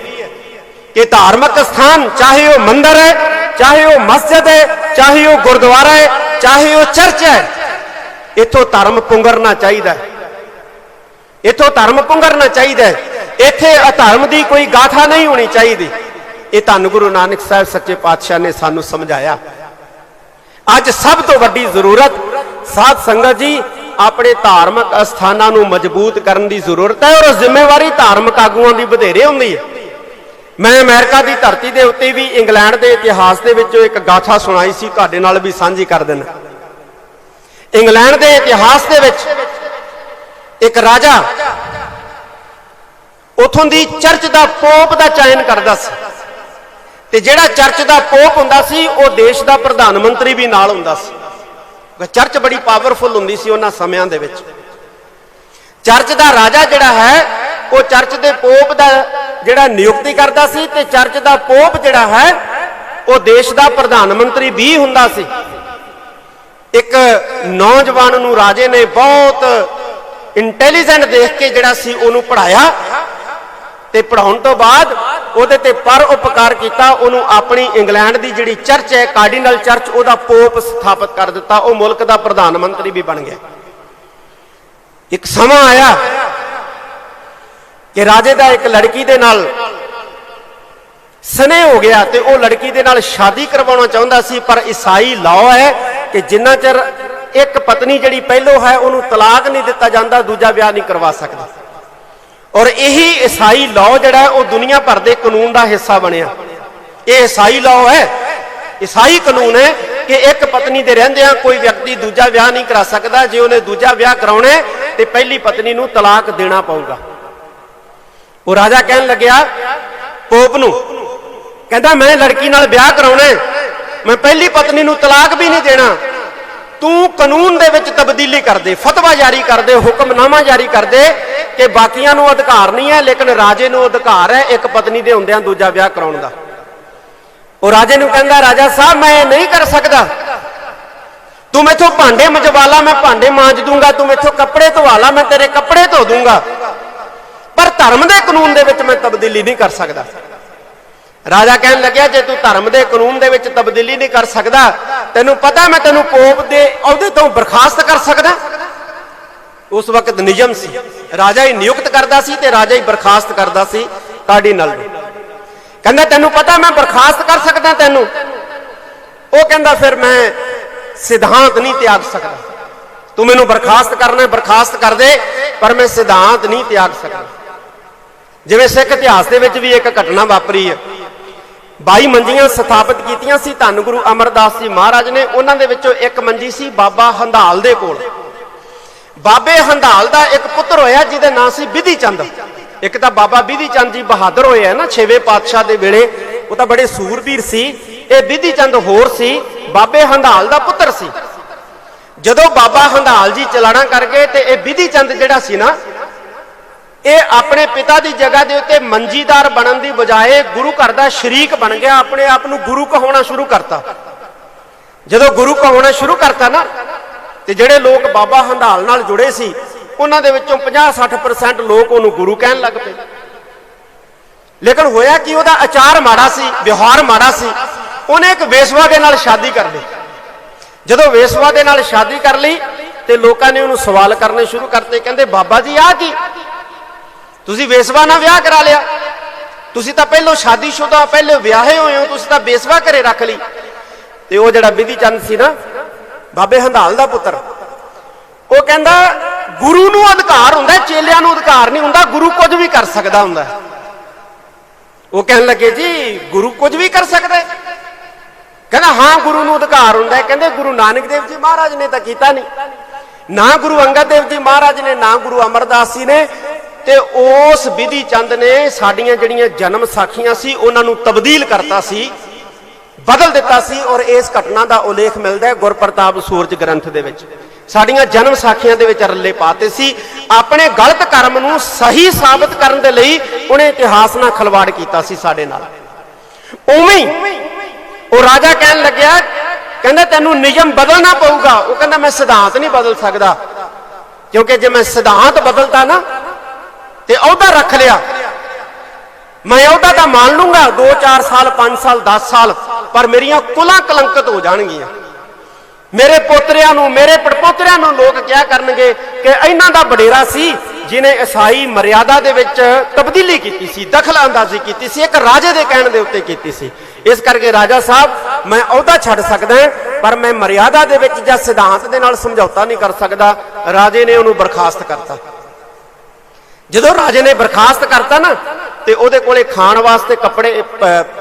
ਕਿ ਧਾਰਮਿਕ ਸਥਾਨ, ਚਾਹੇ ਉਹ ਮੰਦਿਰ ਹੈ, ਚਾਹੇ ਉਹ ਮਸਜਿਦ ਹੈ, ਚਾਹੇ ਉਹ ਗੁਰਦੁਆਰਾ ਹੈ, ਚਾਹੇ ਉਹ ਚਰਚ ਹੈ, ਇੱਥੋਂ ਧਰਮ ਪੁੰਗਰਨਾ ਚਾਹੀਦਾ ਹੈ। ਇੱਥੋਂ ਧਰਮ ਪੁੰਗਰਨਾ ਚਾਹੀਦਾ ਹੈ। ਇੱਥੇ ਅਧਰਮ ਦੀ ਕੋਈ ਗਾਥਾ ਨਹੀਂ ਹੋਣੀ ਚਾਹੀਦੀ। ਇਹ ਧੰਨ ਗੁਰੂ ਨਾਨਕ ਸਾਹਿਬ ਸੱਚੇ ਪਾਤਸ਼ਾਹ ਨੇ ਸਾਨੂੰ ਸਮਝਾਇਆ। ਅੱਜ ਸਭ ਤੋਂ ਵੱਡੀ ਜ਼ਰੂਰਤ ਸਾਧ ਸੰਗਤ ਜੀ ਆਪਣੇ ਧਾਰਮਿਕ ਅਸਥਾਨਾਂ ਨੂੰ ਮਜ਼ਬੂਤ ਕਰਨ ਦੀ ਜ਼ਰੂਰਤ ਹੈ ਔਰ ਜ਼ਿੰਮੇਵਾਰੀ ਧਾਰਮਿਕ ਆਗੂਆਂ ਦੀ ਵਧੇਰੇ ਹੁੰਦੀ ਹੈ। ਮੈਂ ਅਮਰੀਕਾ ਦੀ ਧਰਤੀ ਦੇ ਉੱਤੇ ਵੀ ਇੰਗਲੈਂਡ ਦੇ ਇਤਿਹਾਸ ਦੇ ਵਿੱਚੋਂ ਇੱਕ ਗਾਥਾ ਸੁਣਾਈ ਸੀ, ਤੁਹਾਡੇ ਨਾਲ ਵੀ ਸਾਂਝੀ ਕਰ ਦੇਣਾ ਇੰਗਲੈਂਡ ਦੇ ਇਤਿਹਾਸ ਦੇ ਵਿੱਚ ਇੱਕ ਰਾਜਾ ਉਥੋਂ ਦੀ ਚਰਚ ਦਾ ਪੋਪ ਦਾ ਚयन ਕਰਦਾ ਸੀ। ਤੇ ਜਿਹੜਾ ਚਰਚ ਦਾ ਪੋਪ ਹੁੰਦਾ ਸੀ, ਉਹ ਦੇਸ਼ ਦਾ ਪ੍ਰਧਾਨ ਮੰਤਰੀ ਵੀ ਨਾਲ ਹੁੰਦਾ ਸੀ। ਚਰਚ ਬੜੀ ਪਾਵਰਫੁਲ ਹੁੰਦੀ ਸੀ ਉਹਨਾਂ ਸਮਿਆਂ ਦੇ ਵਿੱਚ। ਚਰਚ ਦਾ ਰਾਜਾ ਜਿਹੜਾ ਹੈ, ਉਹ ਚਰਚ ਦੇ ਪੋਪ ਦਾ ਜਿਹੜਾ ਨਿਯੁਕਤੀ ਕਰਦਾ ਸੀ ਤੇ ਚਰਚ ਦਾ ਪੋਪ ਜਿਹੜਾ ਹੈ, ਉਹ ਦੇਸ਼ ਦਾ ਪ੍ਰਧਾਨ ਮੰਤਰੀ ਵੀ ਹੁੰਦਾ ਸੀ। ਇੱਕ ਨੌਜਵਾਨ ਨੂੰ ਰਾਜੇ ਨੇ ਬਹੁਤ ਇੰਟੈਲੀਜੈਂਟ ਦੇਖ ਕੇ ਜਿਹੜਾ ਸੀ ਉਹਨੂੰ ਪੜਾਇਆ ਤੇ ਪੜਾਉਣ ਤੋਂ ਬਾਅਦ ਉਹਦੇ ਤੇ ਪਰ ਉਪਕਾਰ ਕੀਤਾ, ਉਹਨੂੰ ਆਪਣੀ ਇੰਗਲੈਂਡ ਦੀ ਜਿਹੜੀ ਚਰਚ ਹੈ, ਕਾਰਡੀਨਲ ਚਰਚ, ਉਹਦਾ ਪੋਪ ਸਥਾਪਿਤ ਕਰ ਦਿੱਤਾ। ਉਹ ਮੁਲਕ ਦਾ ਪ੍ਰਧਾਨ ਮੰਤਰੀ ਵੀ ਬਣ ਗਿਆ। ਇੱਕ ਸਮਾਂ ਆਇਆ ਕਿ ਰਾਜੇ ਦਾ ਇੱਕ ਲੜਕੀ ਦੇ ਨਾਲ ਸਨੇ ਹੋ ਗਿਆ ਤੇ ਉਹ ਲੜਕੀ ਦੇ ਨਾਲ ਸ਼ਾਦੀ ਕਰਵਾਉਣਾ ਚਾਹੁੰਦਾ ਸੀ, ਪਰ ਈਸਾਈ ਲਾਅ ਹੈ ਕਿ ਜਿੰਨਾ ਚਿਰ ਇੱਕ ਪਤਨੀ ਜਿਹੜੀ ਪਹਿਲੋ ਹੈ, ਉਹਨੂੰ ਤਲਾਕ ਨਹੀਂ ਦਿੱਤਾ ਜਾਂਦਾ, ਦੂਜਾ ਵਿਆਹ ਨਹੀਂ ਕਰਵਾ ਸਕਦਾ। ਔਰ ਇਹੀ ਈਸਾਈ ਲਾਅ ਜਿਹੜਾ ਉਹ ਦੁਨੀਆ ਭਰ ਦੇ ਕਾਨੂੰਨ ਦਾ ਹਿੱਸਾ ਬਣਿਆ। ਇਹ ਈਸਾਈ ਲਾਅ ਹੈ। ਈਸਾਈ ਕਾਨੂੰਨ ਹੈ ਕਿ ਇੱਕ ਪਤਨੀ ਦੇ ਰਹਿੰਦਿਆਂ ਕੋਈ ਵਿਅਕਤੀ ਦੂਜਾ ਵਿਆਹ ਨਹੀਂ ਕਰਾ ਸਕਦਾ। ਜੇ ਉਹਨੇ ਦੂਜਾ ਵਿਆਹ ਕਰਾਉਣਾ ਤੇ ਪਹਿਲੀ ਪਤਨੀ ਨੂੰ ਤਲਾਕ ਦੇਣਾ ਪਊਗਾ। ਉਹ ਰਾਜਾ ਕਹਿਣ ਲੱਗਿਆ, ਪੋਪ ਨੂੰ। ਕਹਿੰਦਾ, ਮੈਂ ਲੜਕੀ ਨਾਲ ਵਿਆਹ ਕਰਾਉਣਾ ਮੈਂ ਪਹਿਲੀ ਪਤਨੀ ਨੂੰ ਤਲਾਕ ਵੀ ਨਹੀਂ ਦੇਣਾ। ਤੂੰ ਕਾਨੂੰਨ ਦੇ ਵਿੱਚ ਤਬਦੀਲੀ ਕਰ ਦੇ ਫਤਵਾ ਜਾਰੀ ਕਰ ਦੇ ਹੁਕਮਨਾਮਾ ਜਾਰੀ ਕਰ ਦੇ ਕਿ ਬਾਕੀਆਂ ਨੂੰ ਅਧਿਕਾਰ ਨਹੀਂ ਹੈ, ਲੇਕਿਨ ਰਾਜੇ ਨੂੰ ਅਧਿਕਾਰ ਹੈ ਇੱਕ ਪਤਨੀ ਦੇ ਹੁੰਦਿਆਂ ਦੂਜਾ ਵਿਆਹ ਕਰਾਉਣ ਦਾ। ਉਹ ਰਾਜੇ ਨੂੰ ਕਹਿੰਦਾ, ਰਾਜਾ ਸਾਹਿਬ, ਮੈਂ ਇਹ ਨਹੀਂ ਕਰ ਸਕਦਾ। ਤੂੰ ਮੈਥੋਂ ਭਾਂਡੇ ਮਜਵਾ ਲਾ, ਮੈਂ ਭਾਂਡੇ ਮਾਂਜ ਦੂੰਗਾ, ਤੂੰ ਮੈਥੋਂ ਕੱਪੜੇ ਧਵਾ ਲਾ, ਮੈਂ ਤੇਰੇ ਕੱਪੜੇ ਧੋ ਦੂੰਗਾ। ਪਰ ਧਰਮ ਦੇ ਕਾਨੂੰਨ ਦੇ ਵਿੱਚ ਮੈਂ ਤਬਦੀਲੀ ਨਹੀਂ ਕਰ ਸਕਦਾ। ਰਾਜਾ ਕਹਿਣ ਲੱਗਿਆ, ਜੇ ਤੂੰ ਧਰਮ ਦੇ ਕਾਨੂੰਨ ਦੇ ਵਿੱਚ ਤਬਦੀਲੀ ਨਹੀਂ ਕਰ ਸਕਦਾ, ਤੈਨੂੰ ਪਤਾ ਮੈਂ ਤੈਨੂੰ ਪੋਪ ਦੇ ਅਹੁਦੇ ਤੋਂ ਬਰਖਾਸਤ ਕਰ ਸਕਦਾ। ਉਸ ਵਕਤ ਨਿਯਮ ਸੀ। ਰਾਜਾ ਹੀ ਨਿਯੁਕਤ ਕਰਦਾ ਸੀ ਤੇ ਰਾਜਾ ਹੀ ਬਰਖਾਸਤ ਕਰਦਾ ਸੀ ਕਾਰਡੀਨਲ ਨੂੰ। ਕਹਿੰਦਾ, ਤੈਨੂੰ ਪਤਾ ਮੈਂ ਬਰਖਾਸਤ ਕਰ ਸਕਦਾ ਤੈਨੂੰ? ਉਹ ਕਹਿੰਦਾ, ਫਿਰ ਮੈਂ ਸਿਧਾਂਤ ਨਹੀਂ ਤਿਆਗ ਸਕਦਾ। ਤੂੰ ਮੈਨੂੰ ਬਰਖਾਸਤ ਕਰਨਾ ਬਰਖਾਸਤ ਕਰ ਦੇ, ਪਰ ਮੈਂ ਸਿਧਾਂਤ ਨਹੀਂ ਤਿਆਗ ਸਕਦਾ। ਜਿਵੇਂ ਸਿੱਖ ਇਤਿਹਾਸ ਦੇ ਵਿੱਚ ਵੀ ਇੱਕ ਘਟਨਾ ਵਾਪਰੀ ਹੈ। 22 ਮੰਜੀਆਂ ਸਥਾਪਿਤ ਕੀਤੀਆਂ ਸੀ, ਧੰਨ ਗੁਰੂ ਅਮਰਦਾਸ ਜੀ ਮਹਾਰਾਜ ਨੇ, ਉਹਨਾਂ ਦੇ ਵਿੱਚੋਂ ਇੱਕ ਮੰਜੀ ਸੀ ਬਾਬਾ ਹੰਦਾਲ ਦੇ ਕੋਲ। ਬਾਬੇ ਹੰਦਾਲ ਦਾ ਇੱਕ ਪੁੱਤਰ ਹੋਇਆ, ਜਿਹਦੇ ਨਾਂ ਸੀ ਵਿਧੀ ਚੰਦ। ਇੱਕ ਤਾਂ ਬਾਬਾ ਵਿਧੀ ਚੰਦ ਜੀ ਬਹਾਦਰ ਹੋਏ ਆ ਨਾ, ਛੇਵੇਂ ਪਾਤਸ਼ਾਹ ਦੇ ਵੇਲੇ। ਉਹ ਤਾਂ ਬੜੇ ਸੂਰਬੀਰ ਸੀ। ਇਹ ਵਿਧੀ ਚੰਦ ਹੋਰ ਸੀ, ਬਾਬੇ ਹੰਦਾਲ ਦਾ ਪੁੱਤਰ ਸੀ। ਜਦੋਂ ਬਾਬਾ ਹੰਦਾਲ ਜੀ ਚਲਾਣਾ ਕਰ ਗਏ ਤੇ ਇਹ ਵਿਧੀ ਚੰਦ ਜਿਹੜਾ ਸੀ ਨਾ ਇਹ ਆਪਣੇ ਪਿਤਾ ਦੀ ਜਗ੍ਹਾ ਦੇ ਉੱਤੇ ਮੰਜੀਦਾਰ ਬਣਨ ਦੀ ਬਜਾਏ ਗੁਰੂ ਘਰ ਦਾ ਸ਼ਰੀਕ ਬਣ ਗਿਆ, ਆਪਣੇ ਆਪ ਨੂੰ ਗੁਰੂ ਕਹਾਉਣਾ ਸ਼ੁਰੂ ਕਰਤਾ। ਜਦੋਂ ਗੁਰੂ ਕਹਾਉਣਾ ਸ਼ੁਰੂ ਕਰਤਾ ਨਾ, ਤੇ ਜਿਹੜੇ ਲੋਕ ਬਾਬਾ ਹੰਡਾਲ ਨਾਲ ਜੁੜੇ ਸੀ, ਉਹਨਾਂ ਦੇ ਵਿੱਚੋਂ 50-60% ਲੋਕ ਉਹਨੂੰ ਗੁਰੂ ਕਹਿਣ ਲੱਗ ਪਏ। ਲੇਕਿਨ ਹੋਇਆ ਕਿ, ਉਹਦਾ ਆਚਾਰ ਮਾੜਾ ਸੀ, ਵਿਹਾਰ ਮਾੜਾ ਸੀ, ਉਹਨੇ ਇੱਕ ਵੇਸਵਾ ਦੇ ਨਾਲ ਸ਼ਾਦੀ ਕਰ ਲਈ। ਜਦੋਂ ਵੇਸਵਾ ਦੇ ਨਾਲ ਸ਼ਾਦੀ ਕਰ ਲਈ, ਤੇ ਲੋਕਾਂ ਨੇ ਉਹਨੂੰ ਸਵਾਲ ਕਰਨੇ ਸ਼ੁਰੂ ਕਰਤੇ, ਕਹਿੰਦੇ, ਬਾਬਾ ਜੀ, ਆਹ ਕੀ? ਤੁਸੀਂ ਵੇਸਵਾ ਨਾਲ ਵਿਆਹ ਕਰਾ ਲਿਆ। ਤੁਸੀਂ ਤਾਂ ਪਹਿਲਾਂ ਸ਼ਾਦੀशुदा, ਪਹਿਲੇ ਵਿਆਹੇ ਹੋਏ ਹੋ, ਤੁਸੀਂ ਤਾਂ ਬੇਸਵਾ ਘਰੇ ਰੱਖ ਲਈ। ਤੇ ਉਹ ਜਿਹੜਾ ਵਿਧੀ ਚੰਦ ਸੀ ਨਾ, ਬਾਬੇ ਹੰਦਾਲ ਦਾ ਪੁੱਤਰ, ਉਹ ਕਹਿੰਦਾ, ਗੁਰੂ ਨੂੰ ਅਧਿਕਾਰ ਹੁੰਦਾ, ਚੇਲਿਆਂ ਨੂੰ ਅਧਿਕਾਰ ਨਹੀਂ ਹੁੰਦਾ, ਗੁਰੂ ਕੁਝ ਵੀ ਕਰ ਸਕਦਾ ਹੁੰਦਾ। ਉਹ ਕਹਿਣ ਲੱਗੇ, ਜੀ, ਗੁਰੂ ਕੁਝ ਵੀ ਕਰ ਸਕਦਾ ਕਹਿੰਦਾ, ਹਾਂ, ਗੁਰੂ ਨੂੰ ਅਧਿਕਾਰ ਹੁੰਦਾ ਕਹਿੰਦੇ, ਗੁਰੂ ਨਾਨਕ ਦੇਵ ਜੀ ਮਹਾਰਾਜ ਨੇ ਤਾਂ ਕੀਤਾ ਨਹੀਂ। ਨਾ ਗੁਰੂ ਅੰਗਦ ਦੇਵ ਜੀ ਮਹਾਰਾਜ ਨੇ, ਨਾ ਗੁਰੂ ਅਮਰਦਾਸ ਜੀ ਨੇ ਤੇ ਉਸ ਵਿਧੀ ਚੰਦ ਨੇ ਸਾਡੀਆਂ ਜਿਹੜੀਆਂ ਜਨਮ ਸਾਖੀਆਂ ਸੀ, ਉਹਨਾਂ ਨੂੰ ਤਬਦੀਲ ਕਰਤਾ ਸੀ, ਬਦਲ ਦਿੱਤਾ ਸੀ ਔਰ ਇਸ ਘਟਨਾ ਦਾ ਉਲੇਖ ਮਿਲਦਾ ਹੈ ਗੁਰਪ੍ਰਤਾਪ ਸੂਰਜ ਗ੍ਰੰਥ ਦੇ ਵਿੱਚ। ਸਾਡੀਆਂ ਜਨਮ ਸਾਖੀਆਂ ਦੇ ਵਿੱਚ ਰੱਲੇ ਪਾਤੇ ਸੀ। ਆਪਣੇ ਗਲਤ ਕਰਮ ਨੂੰ ਸਹੀ ਸਾਬਤ ਕਰਨ ਦੇ ਲਈ ਉਹਨੇ ਇਤਿਹਾਸ ਨਾਲ ਖਲਵਾੜ ਕੀਤਾ ਸੀ ਸਾਡੇ ਨਾਲ। ਉਵੇਂ ਉਹ ਰਾਜਾ ਕਹਿਣ ਲੱਗਿਆ, ਕਹਿੰਦਾ ਤੈਨੂੰ ਨਿਯਮ ਬਦਲਣਾ ਪਊਗਾ। ਉਹ ਕਹਿੰਦਾ, ਮੈਂ ਸਿਧਾਂਤ ਨਹੀਂ ਬਦਲ ਸਕਦਾ। ਕਿਉਂਕਿ ਜੇ ਮੈਂ ਸਿਧਾਂਤ ਬਦਲਤਾ ਨਾ ਤੇ ਅਹੁਦਾ ਰੱਖ ਲਿਆ। ਮੈਂ ਅਹੁਦਾ ਤਾਂ ਮੰਨ ਲੂੰਗਾ 2 4 ਸਾਲ 5 ਸਾਲ 10 ਸਾਲ, ਪਰ ਮੇਰੀਆਂ ਕੁਲਾਂ ਕਲੰਕਿਤ ਹੋ ਜਾਣਗੀਆਂ। ਮੇਰੇ ਪੋਤਰਿਆਂ ਨੂੰ, ਮੇਰੇ ਪੜਪੋਤਰਿਆਂ ਨੂੰ ਲੋਕ ਕਿਹਾ ਕਰਨਗੇ ਕਿ ਇਹਨਾਂ ਦਾ ਵਡੇਰਾ ਸੀ ਜਿਨੇ ਈਸਾਈ ਮਰਿਆਦਾ ਦੇ ਵਿੱਚ ਤਬਦੀਲੀ ਕੀਤੀ ਸੀ ਦਖਲ ਅੰਦਾਜ਼ੀ ਕੀਤੀ ਸੀ, ਇੱਕ ਰਾਜੇ ਦੇ ਕਹਿਣ ਦੇ ਉੱਤੇ ਕੀਤੀ ਸੀ। ਇਸ ਕਰਕੇ ਰਾਜਾ ਸਾਹਿਬ, ਮੈਂ ਅਹੁਦਾ ਛੱਡ ਸਕਦਾ ਪਰ ਮੈਂ ਮਰਿਆਦਾ ਦੇ ਵਿੱਚ ਜਾਂ ਸਿਧਾਂਤ ਦੇ ਨਾਲ ਸਮਝੌਤਾ ਨਹੀਂ ਕਰ ਸਕਦਾ। ਰਾਜੇ ਨੇ ਉਹਨੂੰ ਬਰਖਾਸਤ ਕਰਤਾ। ਜਦੋਂ ਰਾਜੇ ਨੇ ਬਰਖਾਸਤ ਕਰਤਾ ਨਾ, ਤੇ ਉਹਦੇ ਕੋਲੇ ਖਾਣ ਵਾਸਤੇ ਕੱਪੜੇ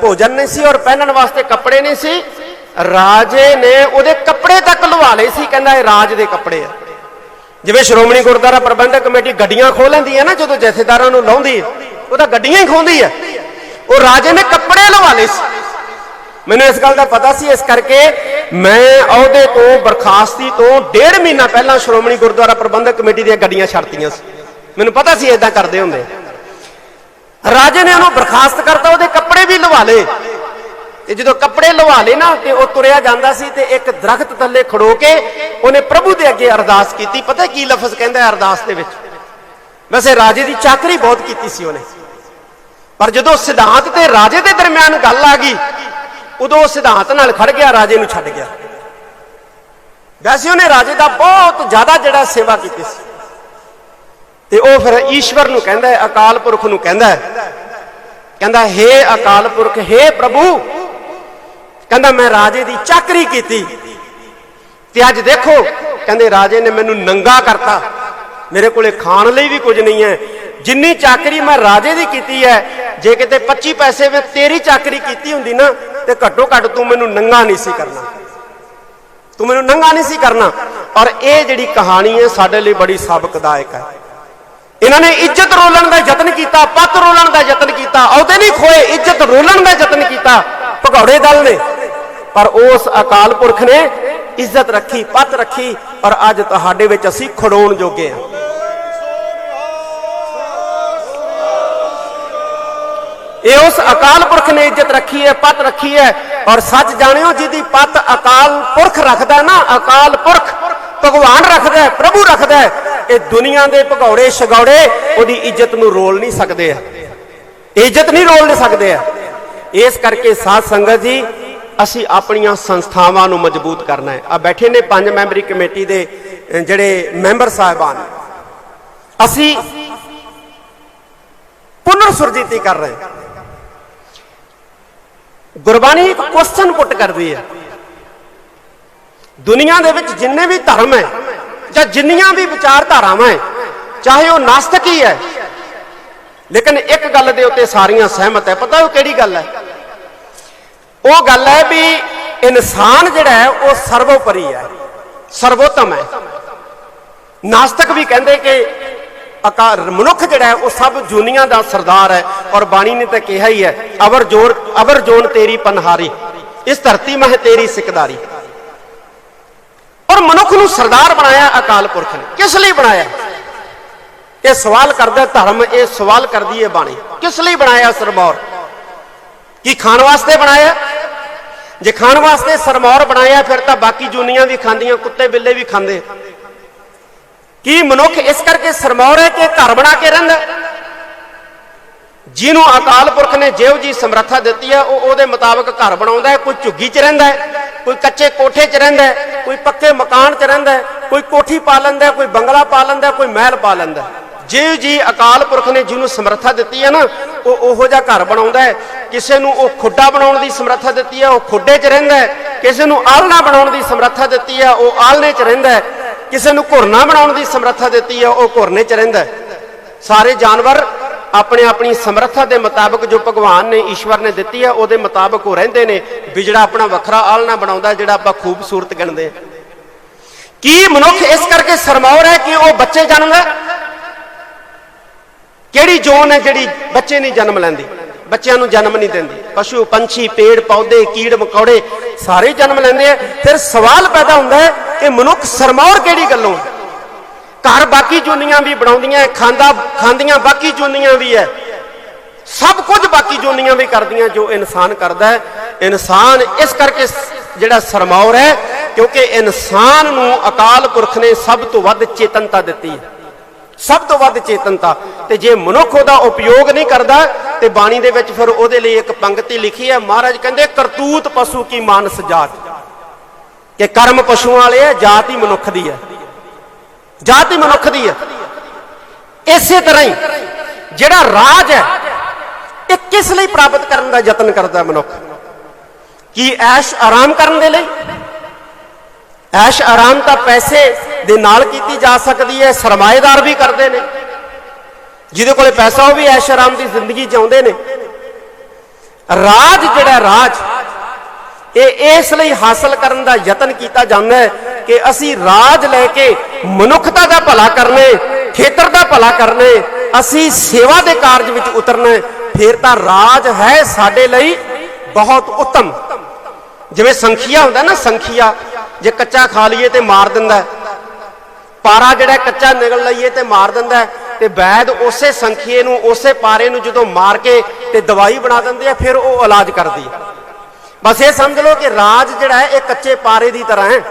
ਭੋਜਨ ਨਹੀਂ ਸੀ ਔਰ ਪਹਿਨਣ ਵਾਸਤੇ ਕੱਪੜੇ ਨਹੀਂ ਸੀ, ਰਾਜੇ ਨੇ ਉਹਦੇ ਕੱਪੜੇ ਤੱਕ ਲਵਾ ਲਏ ਸੀ, ਕਹਿੰਦਾ ਇਹ ਰਾਜ ਦੇ ਕੱਪੜੇ ਆ। ਜਿਵੇਂ ਸ਼੍ਰੋਮਣੀ ਗੁਰਦੁਆਰਾ ਪ੍ਰਬੰਧਕ ਕਮੇਟੀ ਗੱਡੀਆਂ ਖੋਹ ਲੈਂਦੀ ਹੈ ਨਾ, ਜਦੋਂ ਜਥੇਦਾਰਾਂ ਨੂੰ ਲਾਉਂਦੀ ਹੈ, ਉਹ ਤਾਂ ਗੱਡੀਆਂ ਹੀ ਖੋਹਦੀ ਹੈ। ਉਹ ਰਾਜੇ ਨੇ ਕੱਪੜੇ ਲਵਾ ਲਏ ਸੀ। ਮੈਨੂੰ ਇਸ ਗੱਲ ਦਾ ਪਤਾ ਸੀ, ਇਸ ਕਰਕੇ ਮੈਂ ਅਹੁਦੇ ਤੋਂ, ਬਰਖਾਸਤੀ ਤੋਂ ਡੇਢ ਮਹੀਨਾ ਪਹਿਲਾਂ ਸ਼੍ਰੋਮਣੀ ਗੁਰਦੁਆਰਾ ਪ੍ਰਬੰਧਕ ਕਮੇਟੀ ਦੀਆਂ ਗੱਡੀਆਂ ਛੱਡਤੀਆਂ ਸੀ। ਮੈਨੂੰ ਪਤਾ ਸੀ ਇਦਾਂ ਕਰਦੇ ਹੁੰਦੇ। ਰਾਜੇ ਨੇ ਉਹਨੂੰ ਬਰਖਾਸਤ ਕਰਤਾ, ਉਹਦੇ ਕੱਪੜੇ ਵੀ ਲਵਾ ਲਏ। ਤੇ ਜਦੋਂ ਕੱਪੜੇ ਲਵਾ ਲਏ ਨਾ, ਤੇ ਉਹ ਤੁਰਿਆ ਜਾਂਦਾ ਸੀ ਤੇ ਇੱਕ ਦਰਖਤ ਥੱਲੇ ਖੜੋ ਕੇ ਉਹਨੇ ਪ੍ਰਭੂ ਦੇ ਅੱਗੇ ਅਰਦਾਸ ਕੀਤੀ। ਪਤਾ ਕੀ ਲਫ਼ਜ਼ ਕਹਿੰਦਾ ਅਰਦਾਸ ਦੇ ਵਿੱਚ? ਵੈਸੇ ਰਾਜੇ ਦੀ ਚਾਕਰੀ ਬਹੁਤ ਕੀਤੀ ਸੀ ਉਹਨੇ। ਪਰ ਜਦੋਂ ਸਿਧਾਂਤ ਤੇ ਰਾਜੇ ਦੇ ਦਰਮਿਆਨ ਗੱਲ ਆ ਗਈ, ਉਦੋਂ ਉਹ ਸਿਧਾਂਤ ਨਾਲ ਖੜ ਗਿਆ, ਰਾਜੇ ਨੂੰ ਛੱਡ ਗਿਆ। ਵੈਸੇ ਉਹਨੇ ਰਾਜੇ ਦਾ ਬਹੁਤ ਜ਼ਿਆਦਾ ਜਿਹੜਾ ਸੇਵਾ ਕੀਤੀ ਸੀ। ਤੇ ਉਹ ਫਿਰ ਈਸ਼ਵਰ ਨੂੰ ਕਹਿੰਦਾ ਹੈ, ਅਕਾਲ ਪੁਰਖ ਨੂੰ ਕਹਿੰਦਾ ਹੈ। ਕਹਿੰਦਾ, ਹੇ ਅਕਾਲ ਪੁਰਖ, ਹੇ ਪ੍ਰਭੂ। ਕਹਿੰਦਾ, ਮੈਂ ਰਾਜੇ ਦੀ ਚਾਕਰੀ ਕੀਤੀ। ਤੇ ਅੱਜ ਦੇਖੋ, ਕਹਿੰਦੇ, ਰਾਜੇ ਨੇ ਮੈਨੂੰ ਨੰਗਾ ਕਰਤਾ। ਮੇਰੇ ਕੋਲੇ ਖਾਣ ਲਈ ਵੀ ਕੁਝ ਨਹੀਂ ਹੈ। ਜਿੰਨੀ ਚਾਕਰੀ ਮੈਂ ਰਾਜੇ ਦੀ ਕੀਤੀ ਹੈ, ਜੇ ਕਿਤੇ 25 ਪੈਸੇ ਵਿੱਚ ਤੇਰੀ ਚਾਕਰੀ ਕੀਤੀ ਹੁੰਦੀ ਨਾ, ਤੇ ਘੱਟੋ ਘੱਟ ਤੂੰ ਮੈਨੂੰ ਨੰਗਾ ਨਹੀਂ ਸੀ ਕਰਨਾ। ਤੂੰ ਮੈਨੂੰ ਨੰਗਾ ਨਹੀਂ ਸੀ ਕਰਨਾ। ਔਰ ਇਹ ਜਿਹੜੀ ਕਹਾਣੀ ਹੈ, ਸਾਡੇ ਲਈ ਬੜੀ ਸਾਬਕਦਾਇਕ ਹੈ। ਇਹਨਾਂ ਨੇ ਇੱਜ਼ਤ ਰੋਲਣ ਦਾ ਯਤਨ ਕੀਤਾ, ਪੱਤ ਰੋਲਣ ਦਾ ਯਤਨ ਕੀਤਾ ਉਹਦੇ ਨਹੀਂ ਖੋਏ, ਇੱਜ਼ਤ ਰੋਲਣ ਦਾ ਯਤਨ ਕੀਤਾ, ਭਗੌੜੇ ਦਲ ਨੇ। ਪਰ ਉਸ ਅਕਾਲ ਪੁਰਖ ਨੇ ਇੱਜ਼ਤ ਰੱਖੀ, ਪੱਤ ਰੱਖੀ ਔਰ ਅੱਜ ਤੁਹਾਡੇ ਵਿੱਚ ਅਸੀਂ ਖੜੋਣ ਜੋਗੇ ਹਾਂ। ਇਹ ਉਸ ਅਕਾਲ ਪੁਰਖ ਨੇ ਇੱਜ਼ਤ ਰੱਖੀ ਹੈ, ਪੱਤ ਰੱਖੀ ਹੈ, ਔਰ ਸੱਚ ਜਾਣਿਓ ਜਿਹਦੀ ਪੱਤ ਅਕਾਲ ਪੁਰਖ ਰੱਖਦਾ ਨਾ, ਅਕਾਲ ਪੁਰਖ ਭਗਵਾਨ ਰੱਖਦਾ ਪ੍ਰਭੂ ਰੱਖਦਾ ਹੈ ਦੁਨੀਆ ਦੇ ਭਗੌੜੇ ਸ਼ਗੌੜੇ ਉਹਦੀ ਇੱਜ਼ਤ ਨੂੰ ਰੋਲ ਨਹੀਂ ਸਕਦੇ ਆ। ਇੱਜ਼ਤ ਨਹੀਂ ਰੋਲ ਸਕਦੇ ਆ। ਇਸ ਕਰਕੇ ਸਾਧ ਸੰਗਤ ਜੀ, ਅਸੀਂ ਆਪਣੀਆਂ ਸੰਸਥਾਵਾਂ ਨੂੰ ਮਜ਼ਬੂਤ ਕਰਨਾ ਹੈ। ਆ ਬੈਠੇ ਨੇ ਪੰਜ ਮੈਂਬਰੀ ਕਮੇਟੀ ਦੇ ਜਿਹੜੇ ਮੈਂਬਰ ਸਾਹਿਬਾਨ। ਅਸੀਂ ਪੁਨਰ ਸੁਰਜੀਤੀ ਕਰ ਰਹੇ ਗੁਰਬਾਣੀ ਇੱਕ ਕੁਐਸਚਨ ਪੁੱਟ ਕਰਦੀ ਹੈ। ਦੁਨੀਆ ਦੇ ਵਿੱਚ ਜਿੰਨੇ ਵੀ ਧਰਮ ਹੈ ਜਾਂ ਜਿੰਨੀਆਂ ਵੀ ਵਿਚਾਰਧਾਰਾਵਾਂ ਹੈ ਚਾਹੇ ਉਹ ਨਾਸਤਕ ਹੀ ਹੈ ਲੇਕਿਨ ਇੱਕ ਗੱਲ ਦੇ ਉੱਤੇ ਸਾਰੀਆਂ ਸਹਿਮਤ ਹੈ ਪਤਾ ਉਹ ਕਿਹੜੀ ਗੱਲ ਹੈ ਉਹ ਗੱਲ ਹੈ ਵੀ ਇਨਸਾਨ ਜਿਹੜਾ ਹੈ ਉਹ ਸਰਵੋਪਰੀ ਹੈ ਸਰਵੋਤਮ ਹੈ ਨਾਸਤਕ ਵੀ ਕਹਿੰਦੇ ਕਿ ਆਕਾਰ ਮਨੁੱਖ ਜਿਹੜਾ ਹੈ ਉਹ ਸਭ ਜੂਨੀਆਂ ਦਾ ਸਰਦਾਰ ਹੈ ਔਰ ਬਾਣੀ ਨੇ ਤਾਂ ਕਿਹਾ ਹੀ ਹੈ ਅਵਰ ਜੋਰ, ਅਵਰ ਜੋਨ ਤੇਰੀ ਪਨਹਾਰੀ, ਇਸ ਧਰਤੀ ਮਹਿ ਤੇਰੀ ਸਿਕਦਾਰੀ। ਨੂੰ ਸਰਦਾਰ ਬਣਾਇਆ ਅਕਾਲ ਪੁਰਖ ਨੇ। ਕਿਸ ਲਈ ਬਣਾਇਆ? ਇਹ ਸਵਾਲ ਕਰਦਾ ਧਰਮ, ਇਹ ਸਵਾਲ ਕਰਦੀ ਹੈ ਬਾਣੀ। ਕਿਸ ਲਈ ਬਣਾਇਆ ਸਰਮੌਰ? ਕੀ ਖਾਣ ਵਾਸਤੇ ਬਣਾਇਆ? ਜੇ ਖਾਣ ਵਾਸਤੇ ਸਰਮੌਰ ਬਣਾਇਆ, ਫਿਰ ਤਾਂ ਬਾਕੀ ਜੂਨੀਆਂ ਵੀ ਖਾਂਦੀਆਂ, ਕੁੱਤੇ ਬਿੱਲੇ ਵੀ ਖਾਂਦੇ। ਕੀ ਮਨੁੱਖ ਇਸ ਕਰਕੇ ਸਰਮੌਰ ਹੈ ਕਿ ਘਰ ਬਣਾ ਕੇ ਰਹਿੰਦਾ? ਜਿਹਨੂੰ ਅਕਾਲ ਪੁਰਖ ਨੇ ਜਿਹੋ ਜੀ ਸਮਰੱਥਾ ਦਿੱਤੀ ਹੈ ਉਹ ਉਹਦੇ ਮੁਤਾਬਕ ਘਰ ਬਣਾਉਂਦਾ ਹੈ, ਕੋਈ ਝੁੱਗੀ 'ਚ ਰਹਿੰਦਾ ਹੈ, ਕੋਈ ਕੱਚੇ ਕੋਠੇ 'ਚ ਰਹਿੰਦਾ ਹੈ, ਕੋਈ ਪੱਕੇ ਮਕਾਨ 'ਚ ਰਹਿੰਦਾ ਹੈ, ਕੋਈ ਕੋਠੀ ਪਾ ਲੈਂਦਾ ਹੈ, ਕੋਈ ਬੰਗਲਾ ਪਾ ਲੈਂਦਾ ਹੈ, ਕੋਈ ਮਹਿਲ ਪਾ ਲੈਂਦਾ ਹੈ। ਜਿਹੋ ਜੀ ਅਕਾਲ ਪੁਰਖ ਨੇ ਜਿਹਨੂੰ ਸਮਰੱਥਾ ਦਿੱਤੀ ਹੈ ਨਾ, ਉਹ ਉਹੋ ਜਿਹਾ ਘਰ ਬਣਾਉਂਦਾ ਹੈ। ਕਿਸੇ ਨੂੰ ਉਹ ਖੁੱਡਾ ਬਣਾਉਣ ਦੀ ਸਮਰੱਥਾ ਦਿੱਤੀ ਹੈ ਉਹ ਖੁੱਡੇ 'ਚ ਰਹਿੰਦਾ ਹੈ। ਕਿਸੇ ਨੂੰ ਆਲਣਾ ਬਣਾਉਣ ਦੀ ਸਮਰੱਥਾ ਦਿੱਤੀ ਹੈ ਉਹ ਆਲਣੇ 'ਚ ਰਹਿੰਦਾ ਹੈ। ਕਿਸੇ ਨੂੰ ਘੁਰਨਾ ਬਣਾਉਣ ਦੀ ਸਮਰੱਥਾ ਦਿੱਤੀ ਹੈ ਉਹ ਘੁਰਨੇ 'ਚ ਰਹਿੰਦਾ ਹੈ। ਸਾਰੇ ਜਾਨਵਰ ਆਪਣੇ ਆਪਣੀ ਸਮਰੱਥਾ ਦੇ ਮੁਤਾਬਕ ਜੋ ਭਗਵਾਨ ਨੇ, ਈਸ਼ਵਰ ਨੇ ਦਿੱਤੀ ਹੈ ਉਹਦੇ ਮੁਤਾਬਕ ਉਹ ਰਹਿੰਦੇ ਨੇ ਵੀ ਜਿਹੜਾ ਆਪਣਾ ਵੱਖਰਾ ਆਲਣਾ ਬਣਾਉਂਦਾ, ਜਿਹੜਾ ਆਪਾਂ ਖੂਬਸੂਰਤ ਗਿਣਦੇ ਹਾਂ ਕੀ ਮਨੁੱਖ ਇਸ ਕਰਕੇ ਸਰਮੌਰ ਹੈ ਕਿ ਉਹ ਬੱਚੇ ਜਨਮਦਾ ਕਿਹੜੀ ਜੋਨ ਹੈ ਜਿਹੜੀ ਬੱਚੇ ਨਹੀਂ ਜਨਮ ਲੈਂਦੀ? ਬੱਚਿਆਂ ਨੂੰ ਜਨਮ ਨਹੀਂ ਦਿੰਦੀ। ਪਸ਼ੂ, ਪੰਛੀ, ਪੇੜ, ਪੌਦੇ, ਕੀੜ, ਮਕੌੜੇ ਸਾਰੇ ਜਨਮ ਲੈਂਦੇ ਆ। ਫਿਰ ਸਵਾਲ ਪੈਦਾ ਹੁੰਦਾ ਹੈ ਕਿ ਮਨੁੱਖ ਸਰਮੌਰ ਕਿਹੜੀ ਗੱਲੋਂ ਹੈ? ਘਰ ਬਾਕੀ ਚੂਨੀਆਂ ਵੀ ਬਣਾਉਂਦੀਆਂ ਖਾਂਦਾ, ਖਾਂਦੀਆਂ ਬਾਕੀ ਚੂਨੀਆਂ ਵੀ ਹੈ ਸਭ ਕੁਝ ਬਾਕੀ ਜੂਨੀਆਂ ਵੀ ਕਰਦੀਆਂ ਜੋ ਇਨਸਾਨ ਕਰਦਾ ਹੈ ਇਨਸਾਨ ਇਸ ਕਰਕੇ ਜਿਹੜਾ ਸਰਮੌਰ ਹੈ ਕਿਉਂਕਿ ਇਨਸਾਨ ਨੂੰ ਅਕਾਲ ਪੁਰਖ ਨੇ ਸਭ ਤੋਂ ਵੱਧ ਚੇਤਨਤਾ ਦਿੱਤੀ ਹੈ ਸਭ ਤੋਂ ਵੱਧ ਚੇਤਨਤਾ। ਤੇ ਜੇ ਮਨੁੱਖ ਉਹਦਾ ਉਪਯੋਗ ਨਹੀਂ ਕਰਦਾ, ਤੇ ਬਾਣੀ ਦੇ ਵਿੱਚ ਫਿਰ ਉਹਦੇ ਲਈ ਇੱਕ ਪੰਕਤੀ ਲਿਖੀ ਹੈ ਮਹਾਰਾਜ ਕਹਿੰਦੇ, ਕਰਤੂਤ ਪਸ਼ੂ ਕੀ ਮਾਨਸ ਜਾਤ? ਕਿ ਕਰਮ ਪਸ਼ੂਆਂ ਵਾਲੇ ਹੈ ਜਾਤ ਹੀ ਮਨੁੱਖ ਦੀ ਹੈ ਜਾਤ ਹੀ ਮਨੁੱਖ ਦੀ ਹੈ। ਇਸੇ ਤਰ੍ਹਾਂ ਹੀ ਜਿਹੜਾ ਰਾਜ ਹੈ, ਇਹ ਕਿਸ ਲਈ ਪ੍ਰਾਪਤ ਕਰਨ ਦਾ ਯਤਨ ਕਰਦਾ ਮਨੁੱਖ? ਕੀ ਐਸ਼ ਆਰਾਮ ਕਰਨ ਦੇ ਲਈ? ਐਸ਼ ਆਰਾਮ ਤਾਂ ਪੈਸੇ ਦੇ ਨਾਲ ਕੀਤੀ ਜਾ ਸਕਦੀ ਹੈ, ਸਰਮਾਏਦਾਰ ਵੀ ਕਰਦੇ ਨੇ। ਜਿਹਦੇ ਕੋਲੇ ਪੈਸਾ ਉਹ ਵੀ ਐਸ਼ ਆਰਾਮ ਦੀ ਜ਼ਿੰਦਗੀ ਜਿਉਂਦੇ ਨੇ। ਰਾਜ ਜਿਹੜਾ ਰਾਜ, ਇਹ ਇਸ ਲਈ ਹਾਸਲ ਕਰਨ ਦਾ ਯਤਨ ਕੀਤਾ ਜਾਂਦਾ ਹੈ ਕਿ ਅਸੀਂ ਰਾਜ ਲੈ ਕੇ ਮਨੁੱਖਤਾ ਦਾ ਭਲਾ ਕਰਨੇ, ਖੇਤਰ ਦਾ ਭਲਾ ਕਰਨੇ, ਅਸੀਂ ਸੇਵਾ ਦੇ ਕਾਰਜ ਵਿੱਚ ਉਤਰਨਾ, ਫਿਰ ਤਾਂ ਰਾਜ ਹੈ ਸਾਡੇ ਲਈ ਬਹੁਤ ਉੱਤਮ। ਜਿਵੇਂ ਸੰਖੀਆ ਹੁੰਦਾ ਨਾ, ਸੰਖੀਆ, ਜੇ ਕੱਚਾ ਖਾ ਲਈਏ ਤੇ ਮਾਰ ਦਿੰਦਾ ਪਾਰਾ ਜਿਹੜਾ ਕੱਚਾ ਨਿਗਲ ਲਈਏ ਤੇ ਮਾਰ ਦਿੰਦਾ ਤੇ ਵੈਦ ਉਸੇ ਸੰਖੀਏ ਨੂੰ, ਉਸੇ ਪਾਰੇ ਨੂੰ ਜਦੋਂ ਮਾਰ ਕੇ ਤੇ ਦਵਾਈ ਬਣਾ ਦਿੰਦੇ ਆ, ਫਿਰ ਉਹ ਇਲਾਜ ਕਰਦੀ ਹੈ। ਬਸ ਇਹ ਸਮਝ ਲਓ ਕਿ ਰਾਜ ਜਿਹੜਾ ਹੈ, ਇਹ ਕੱਚੇ ਪਾਰੇ ਦੀ ਤਰ੍ਹਾਂ ਹੈ।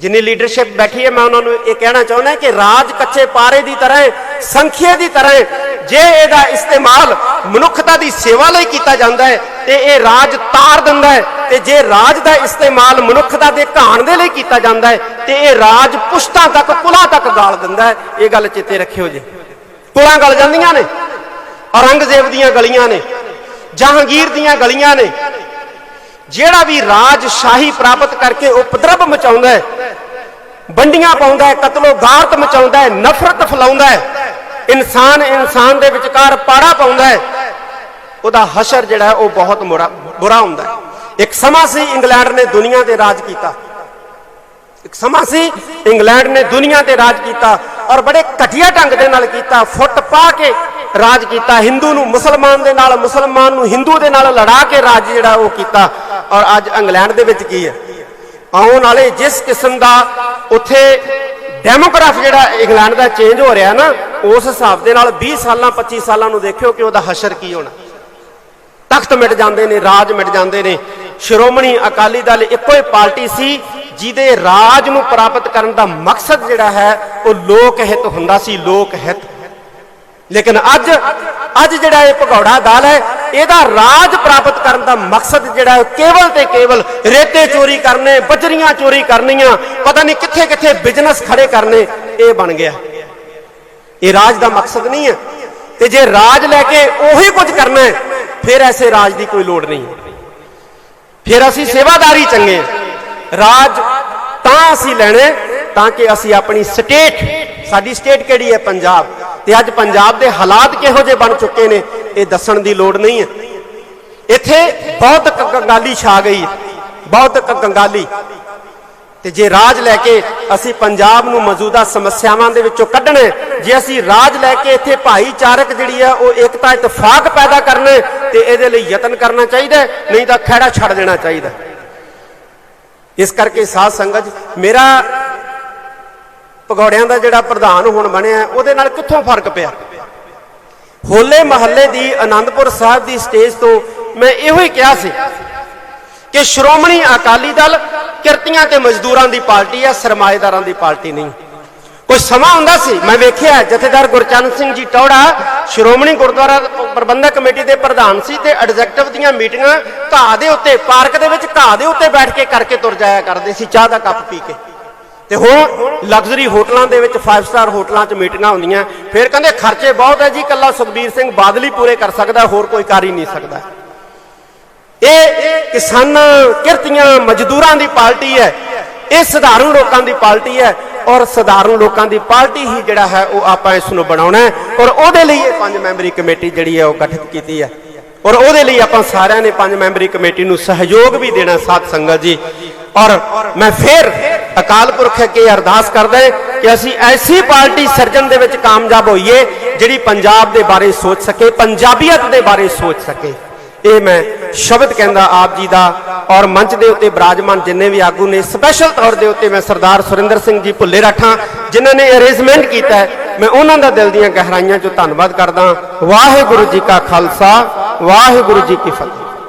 ਜਿੰਨੀ ਲੀਡਰਸ਼ਿਪ ਬੈਠੀ ਹੈ, ਮੈਂ ਉਹਨਾਂ ਨੂੰ ਇਹ ਕਹਿਣਾ ਚਾਹੁੰਦਾ ਕਿ ਰਾਜ ਕੱਚੇ ਪਾਰੇ ਦੀ ਤਰ੍ਹਾਂ ਹੈ, ਸੰਖਿਆ ਦੀ ਤਰ੍ਹਾਂ ਹੈ। ਜੇ ਇਹਦਾ ਇਸਤੇਮਾਲ ਮਨੁੱਖਤਾ ਦੀ ਸੇਵਾ ਲਈ ਕੀਤਾ ਜਾਂਦਾ ਹੈ, ਤੇ ਇਹ ਰਾਜ ਤਾਰ ਦਿੰਦਾ ਹੈ, ਤੇ ਜੇ ਰਾਜ ਦਾ ਇਸਤੇਮਾਲ ਮਨੁੱਖਤਾ ਦੇ ਘਾਣ ਦੇ ਲਈ ਕੀਤਾ ਜਾਂਦਾ ਹੈ, ਤੇ ਇਹ ਰਾਜ ਪੁਸ਼ਤਾਂ ਤੱਕ ਕੁਲਾਂ ਤੱਕ ਗਾਲ ਦਿੰਦਾ ਹੈ। ਇਹ ਗੱਲ ਚੇਤੇ ਰੱਖਿਓ ਜੀ। ਪੁਲਾਂ ਗਲ ਜਾਂਦੀਆਂ ਨੇ, ਔਰੰਗਜ਼ੇਬ ਦੀਆਂ ਗਲੀਆਂ ਨੇ, ਜਹਾਂਗੀਰ ਦੀਆਂ ਗਲੀਆਂ ਨੇ ਜਿਹੜਾ ਵੀ ਰਾਜ ਸ਼ਾਹੀ ਪ੍ਰਾਪਤ ਕਰਕੇ ਉਪਦਰਵ ਮਚਾਉਂਦਾ ਹੈ, ਵੰਡੀਆਂ ਪਾਉਂਦਾ ਹੈ, ਕਤਲੋ ਗਾਰਤ ਮਚਾਉਂਦਾ ਹੈ, ਨਫ਼ਰਤ ਫੈਲਾਉਂਦਾ ਹੈ, ਇਨਸਾਨ ਇਨਸਾਨ ਦੇ ਵਿਚਕਾਰ ਪਾੜਾ ਪਾਉਂਦਾ ਹੈ, ਉਹਦਾ ਹਸ਼ਰ ਜਿਹੜਾ ਉਹ ਬਹੁਤ ਮੁਰਾ ਬੁਰਾ ਹੁੰਦਾ ਹੈ। ਇੱਕ ਸਮਾਂ ਸੀ ਇੰਗਲੈਂਡ ਨੇ ਦੁਨੀਆ ਤੇ ਰਾਜ ਕੀਤਾ। ਇੱਕ ਸਮਾਂ ਸੀ ਇੰਗਲੈਂਡ ਨੇ ਦੁਨੀਆ ਤੇ ਰਾਜ ਕੀਤਾ ਔਰ ਬੜੇ ਘਟੀਆ ਢੰਗ ਦੇ ਨਾਲ ਕੀਤਾ, ਫੁੱਟ ਪਾ ਕੇ ਰਾਜ ਕੀਤਾ, ਹਿੰਦੂ ਨੂੰ ਮੁਸਲਮਾਨ ਦੇ ਨਾਲ, ਮੁਸਲਮਾਨ ਨੂੰ ਹਿੰਦੂ ਦੇ ਨਾਲ ਲੜਾ ਕੇ ਰਾਜ ਜਿਹੜਾ ਉਹ ਕੀਤਾ। ਔਰ ਅੱਜ ਇੰਗਲੈਂਡ ਦੇ ਵਿੱਚ ਕੀ ਹੈ? ਆਉਣ ਵਾਲੇ ਜਿਸ ਕਿਸਮ ਦਾ ਉੱਥੇ ਡੈਮੋਗ੍ਰਾਫ ਜਿਹੜਾ ਇੰਗਲੈਂਡ ਦਾ ਚੇਂਜ ਹੋ ਰਿਹਾ ਨਾ, ਉਸ ਹਿਸਾਬ ਦੇ ਨਾਲ 20 ਸਾਲਾਂ 25 ਸਾਲਾਂ ਨੂੰ ਦੇਖਿਓ ਕਿ ਉਹਦਾ ਹਸ਼ਰ ਕੀ ਹੋਣਾ। ਤਖਤ ਮਿਟ ਜਾਂਦੇ ਨੇ, ਰਾਜ ਮਿਟ ਜਾਂਦੇ ਨੇ। ਸ਼੍ਰੋਮਣੀ ਅਕਾਲੀ ਦਲ ਇੱਕੋ ਹੀ ਪਾਰਟੀ ਸੀ, ਜਿਹਦੇ ਰਾਜ ਨੂੰ ਪ੍ਰਾਪਤ ਕਰਨ ਦਾ ਮਕਸਦ ਜਿਹੜਾ ਹੈ, ਉਹ ਲੋਕ ਹਿੱਤ ਹੁੰਦਾ ਸੀ, ਲੋਕ ਹਿੱਤ। ਲੇਕਿਨ ਅੱਜ ਅੱਜ ਜਿਹੜਾ ਇਹ ਭਗੌੜਾ ਦਲ ਹੈ, ਇਹਦਾ ਰਾਜ ਪ੍ਰਾਪਤ ਕਰਨ ਦਾ ਮਕਸਦ ਜਿਹੜਾ ਹੈ ਕੇਵਲ ਤੇ ਕੇਵਲ ਰੇਤੇ ਚੋਰੀ ਕਰਨੇ, ਬਜਰੀਆਂ ਚੋਰੀ ਕਰਨੀਆਂ, ਪਤਾ ਨਹੀਂ ਕਿੱਥੇ ਕਿੱਥੇ ਬਿਜ਼ਨਸ ਖੜੇ ਕਰਨੇ, ਇਹ ਬਣ ਗਿਆ। ਇਹ ਰਾਜ ਦਾ ਮਕਸਦ ਨਹੀਂ ਹੈ। ਤੇ ਜੇ ਰਾਜ ਲੈ ਕੇ ਉਹੀ ਕੁਝ ਕਰਨਾ ਹੈ, ਫਿਰ ਐਸੇ ਰਾਜ ਦੀ ਕੋਈ ਲੋੜ ਨਹੀਂ। ਫਿਰ ਅਸੀਂ ਸੇਵਾਦਾਰੀ ਚੰਗੇ ਰਾਜ ਤਾਂ ਅਸੀਂ ਲੈਣੇ, ਤਾਂ ਕਿ ਅਸੀਂ ਆਪਣੀ ਸਟੇਟ ਸਾਡੀ ਸਟੇਟ ਕਿਹੜੀ ਹੈ? ਪੰਜਾਬ। ਤੇ ਅੱਜ ਪੰਜਾਬ ਦੇ ਹਾਲਾਤ ਕਿਹੋ ਜਿਹੇ ਬਣ ਚੁੱਕੇ ਨੇ ਇਹ ਦੱਸਣ ਦੀ ਲੋੜ ਨਹੀਂ ਹੈ। ਇੱਥੇ ਬਹੁਤ ਕੰਗਾਲੀ ਛਾ ਗਈ ਬਹੁਤ ਕੰਗਾਲੀ ਤੇ ਜੇ ਰਾਜ ਲੈ ਕੇ ਅਸੀਂ ਪੰਜਾਬ ਨੂੰ ਮੌਜੂਦਾ ਸਮੱਸਿਆਵਾਂ ਦੇ ਵਿੱਚੋਂ ਕੱਢਣਾ ਜੇ ਅਸੀਂ ਰਾਜ ਲੈ ਕੇ ਇੱਥੇ ਭਾਈਚਾਰਕ ਜਿਹੜੀ ਆ ਉਹ ਏਕਤਾ ਇਤਫਾਕ ਪੈਦਾ ਕਰਨਾ ਹੈ, ਤੇ ਇਹਦੇ ਲਈ ਯਤਨ ਕਰਨਾ ਚਾਹੀਦਾ ਨਹੀਂ ਤਾਂ ਖਹਿੜਾ ਛੱਡ ਦੇਣਾ ਚਾਹੀਦਾ ਇਸ ਕਰਕੇ ਸਾਧ ਸੰਗਤ ਮੇਰਾ ਪਗੌੜਿਆਂ ਦਾ ਜਿਹੜਾ ਪ੍ਰਧਾਨ ਹੁਣ ਬਣਿਆ ਉਹਦੇ ਨਾਲ ਕਿੱਥੋਂ ਫ਼ਰਕ ਪਿਆ? ਹੋਲੇ ਮਹੱਲੇ ਦੀ ਆਨੰਦਪੁਰ ਸਾਹਿਬ ਦੀ ਸਟੇਜ ਤੋਂ ਮੈਂ ਇਹੋ ਹੀ ਕਿਹਾ ਸੀ ਕਿ ਸ਼੍ਰੋਮਣੀ ਅਕਾਲੀ ਦਲ ਕਿਰਤੀਆਂ ਤੇ ਮਜ਼ਦੂਰਾਂ ਦੀ ਪਾਰਟੀ ਹੈ ਸਰਮਾਏਦਾਰਾਂ ਦੀ ਪਾਰਟੀ ਨਹੀਂ। ਕੋਈ ਸਮਾਂ ਹੁੰਦਾ ਸੀ? ਮੈਂ ਵੇਖਿਆ, ਜਥੇਦਾਰ ਗੁਰਚਰਨ ਸਿੰਘ ਜੀ ਟੌੜਾ ਸ਼੍ਰੋਮਣੀ ਗੁਰਦੁਆਰਾ ਪ੍ਰਬੰਧਕ ਕਮੇਟੀ ਦੇ ਪ੍ਰਧਾਨ ਸੀ ਤੇ ਐਗਜ਼ੈਕਟਿਵ ਦੀਆਂ ਮੀਟਿੰਗਾਂ ਘਾਹ ਦੇ ਉੱਤੇ, ਪਾਰਕ ਦੇ ਵਿੱਚ ਘਾਹ ਦੇ ਉੱਤੇ ਬੈਠ ਕੇ ਕਰਕੇ ਤੁਰ ਜਾਇਆ ਕਰਦੇ ਸੀ, ਚਾਹ ਦਾ ਕੱਪ ਪੀ ਕੇ। ਤੇ ਹੁਣ ਲਗਜ਼ਰੀ ਹੋਟਲਾਂ ਦੇ ਵਿੱਚ 5 ਸਟਾਰ ਹੋਟਲਾਂ 'ਚ ਮੀਟਿੰਗਾਂ ਹੁੰਦੀਆਂ, ਫਿਰ ਕਹਿੰਦੇ ਖਰਚੇ ਬਹੁਤ ਹੈ ਜੀ ਕੱਲਾ ਸੁਖਬੀਰ ਸਿੰਘ ਬਾਦਲ ਹੀ ਪੂਰੇ ਕਰ ਸਕਦਾ, ਹੋਰ ਕੋਈ ਕਰ ਹੀ ਨਹੀਂ ਸਕਦਾ। ਇਹ ਕਿਸਾਨਾਂ ਕਿਰਤੀਆਂ ਮਜ਼ਦੂਰਾਂ ਦੀ ਪਾਰਟੀ ਹੈ, ਇਹ ਸਧਾਰਨ ਲੋਕਾਂ ਦੀ ਪਾਰਟੀ ਹੈ ਔਰ ਸਧਾਰਨ ਲੋਕਾਂ ਦੀ ਪਾਰਟੀ ਹੀ ਜਿਹੜਾ ਹੈ ਉਹ ਆਪਾਂ ਇਸ ਨੂੰ ਬਣਾਉਣਾ ਹੈ ਔਰ ਉਹਦੇ ਲਈ ਇਹ ਪੰਜ ਮੈਂਬਰੀ ਕਮੇਟੀ ਜਿਹੜੀ ਹੈ ਉਹ ਗਠਿਤ ਕੀਤੀ ਹੈ। ਔਰ ਉਹਦੇ ਲਈ ਆਪਾਂ ਸਾਰਿਆਂ ਨੇ ਪੰਜ ਮੈਂਬਰੀ ਕਮੇਟੀ ਨੂੰ ਸਹਿਯੋਗ ਵੀ ਦੇਣਾ ਸਾਥ ਸੰਗਤ ਜੀ। ਔਰ ਮੈਂ ਫਿਰ ਅਕਾਲ ਪੁਰਖ ਅੱਗੇ ਅਰਦਾਸ ਕਰਦਾ ਹੈ ਕਿ ਅਸੀਂ ਐਸੀ ਪਾਰਟੀ ਸਰਜਨ ਦੇ ਵਿੱਚ ਕਾਮਯਾਬ ਹੋਈਏ ਜਿਹੜੀ ਪੰਜਾਬ ਦੇ ਬਾਰੇ ਸੋਚ ਸਕੇ, ਪੰਜਾਬੀਅਤ ਦੇ ਬਾਰੇ ਸੋਚ ਸਕੇ। ਇਹ ਮੈਂ ਸ਼ਬਦ ਕਹਿੰਦਾ ਆਪ ਜੀ ਦਾ ਔਰ ਮੰਚ ਦੇ ਉੱਤੇ ਬਰਾਜਮਾਨ ਜਿੰਨੇ ਵੀ ਆਗੂ ਨੇ ਸਪੈਸ਼ਲ ਤੌਰ ਦੇ ਉੱਤੇ ਮੈਂ ਸਰਦਾਰ ਸੁਰਿੰਦਰ ਸਿੰਘ ਜੀ ਭੁੱਲੇ ਰਾਠਾਂ ਜਿਨ੍ਹਾਂ ਨੇ ਅਰੇਂਜਮੈਂਟ ਕੀਤਾ ਮੈਂ ਉਹਨਾਂ ਦਾ ਦਿਲ ਦੀਆਂ ਗਹਿਰਾਈਆਂ 'ਚੋਂ ਧੰਨਵਾਦ ਕਰਦਾ ਵਾਹਿਗੁਰੂ ਜੀ ਕਾ ਖਾਲਸਾ, ਵਾਹਿਗੁਰੂ ਜੀ ਕੀ ਫਤਿਹ।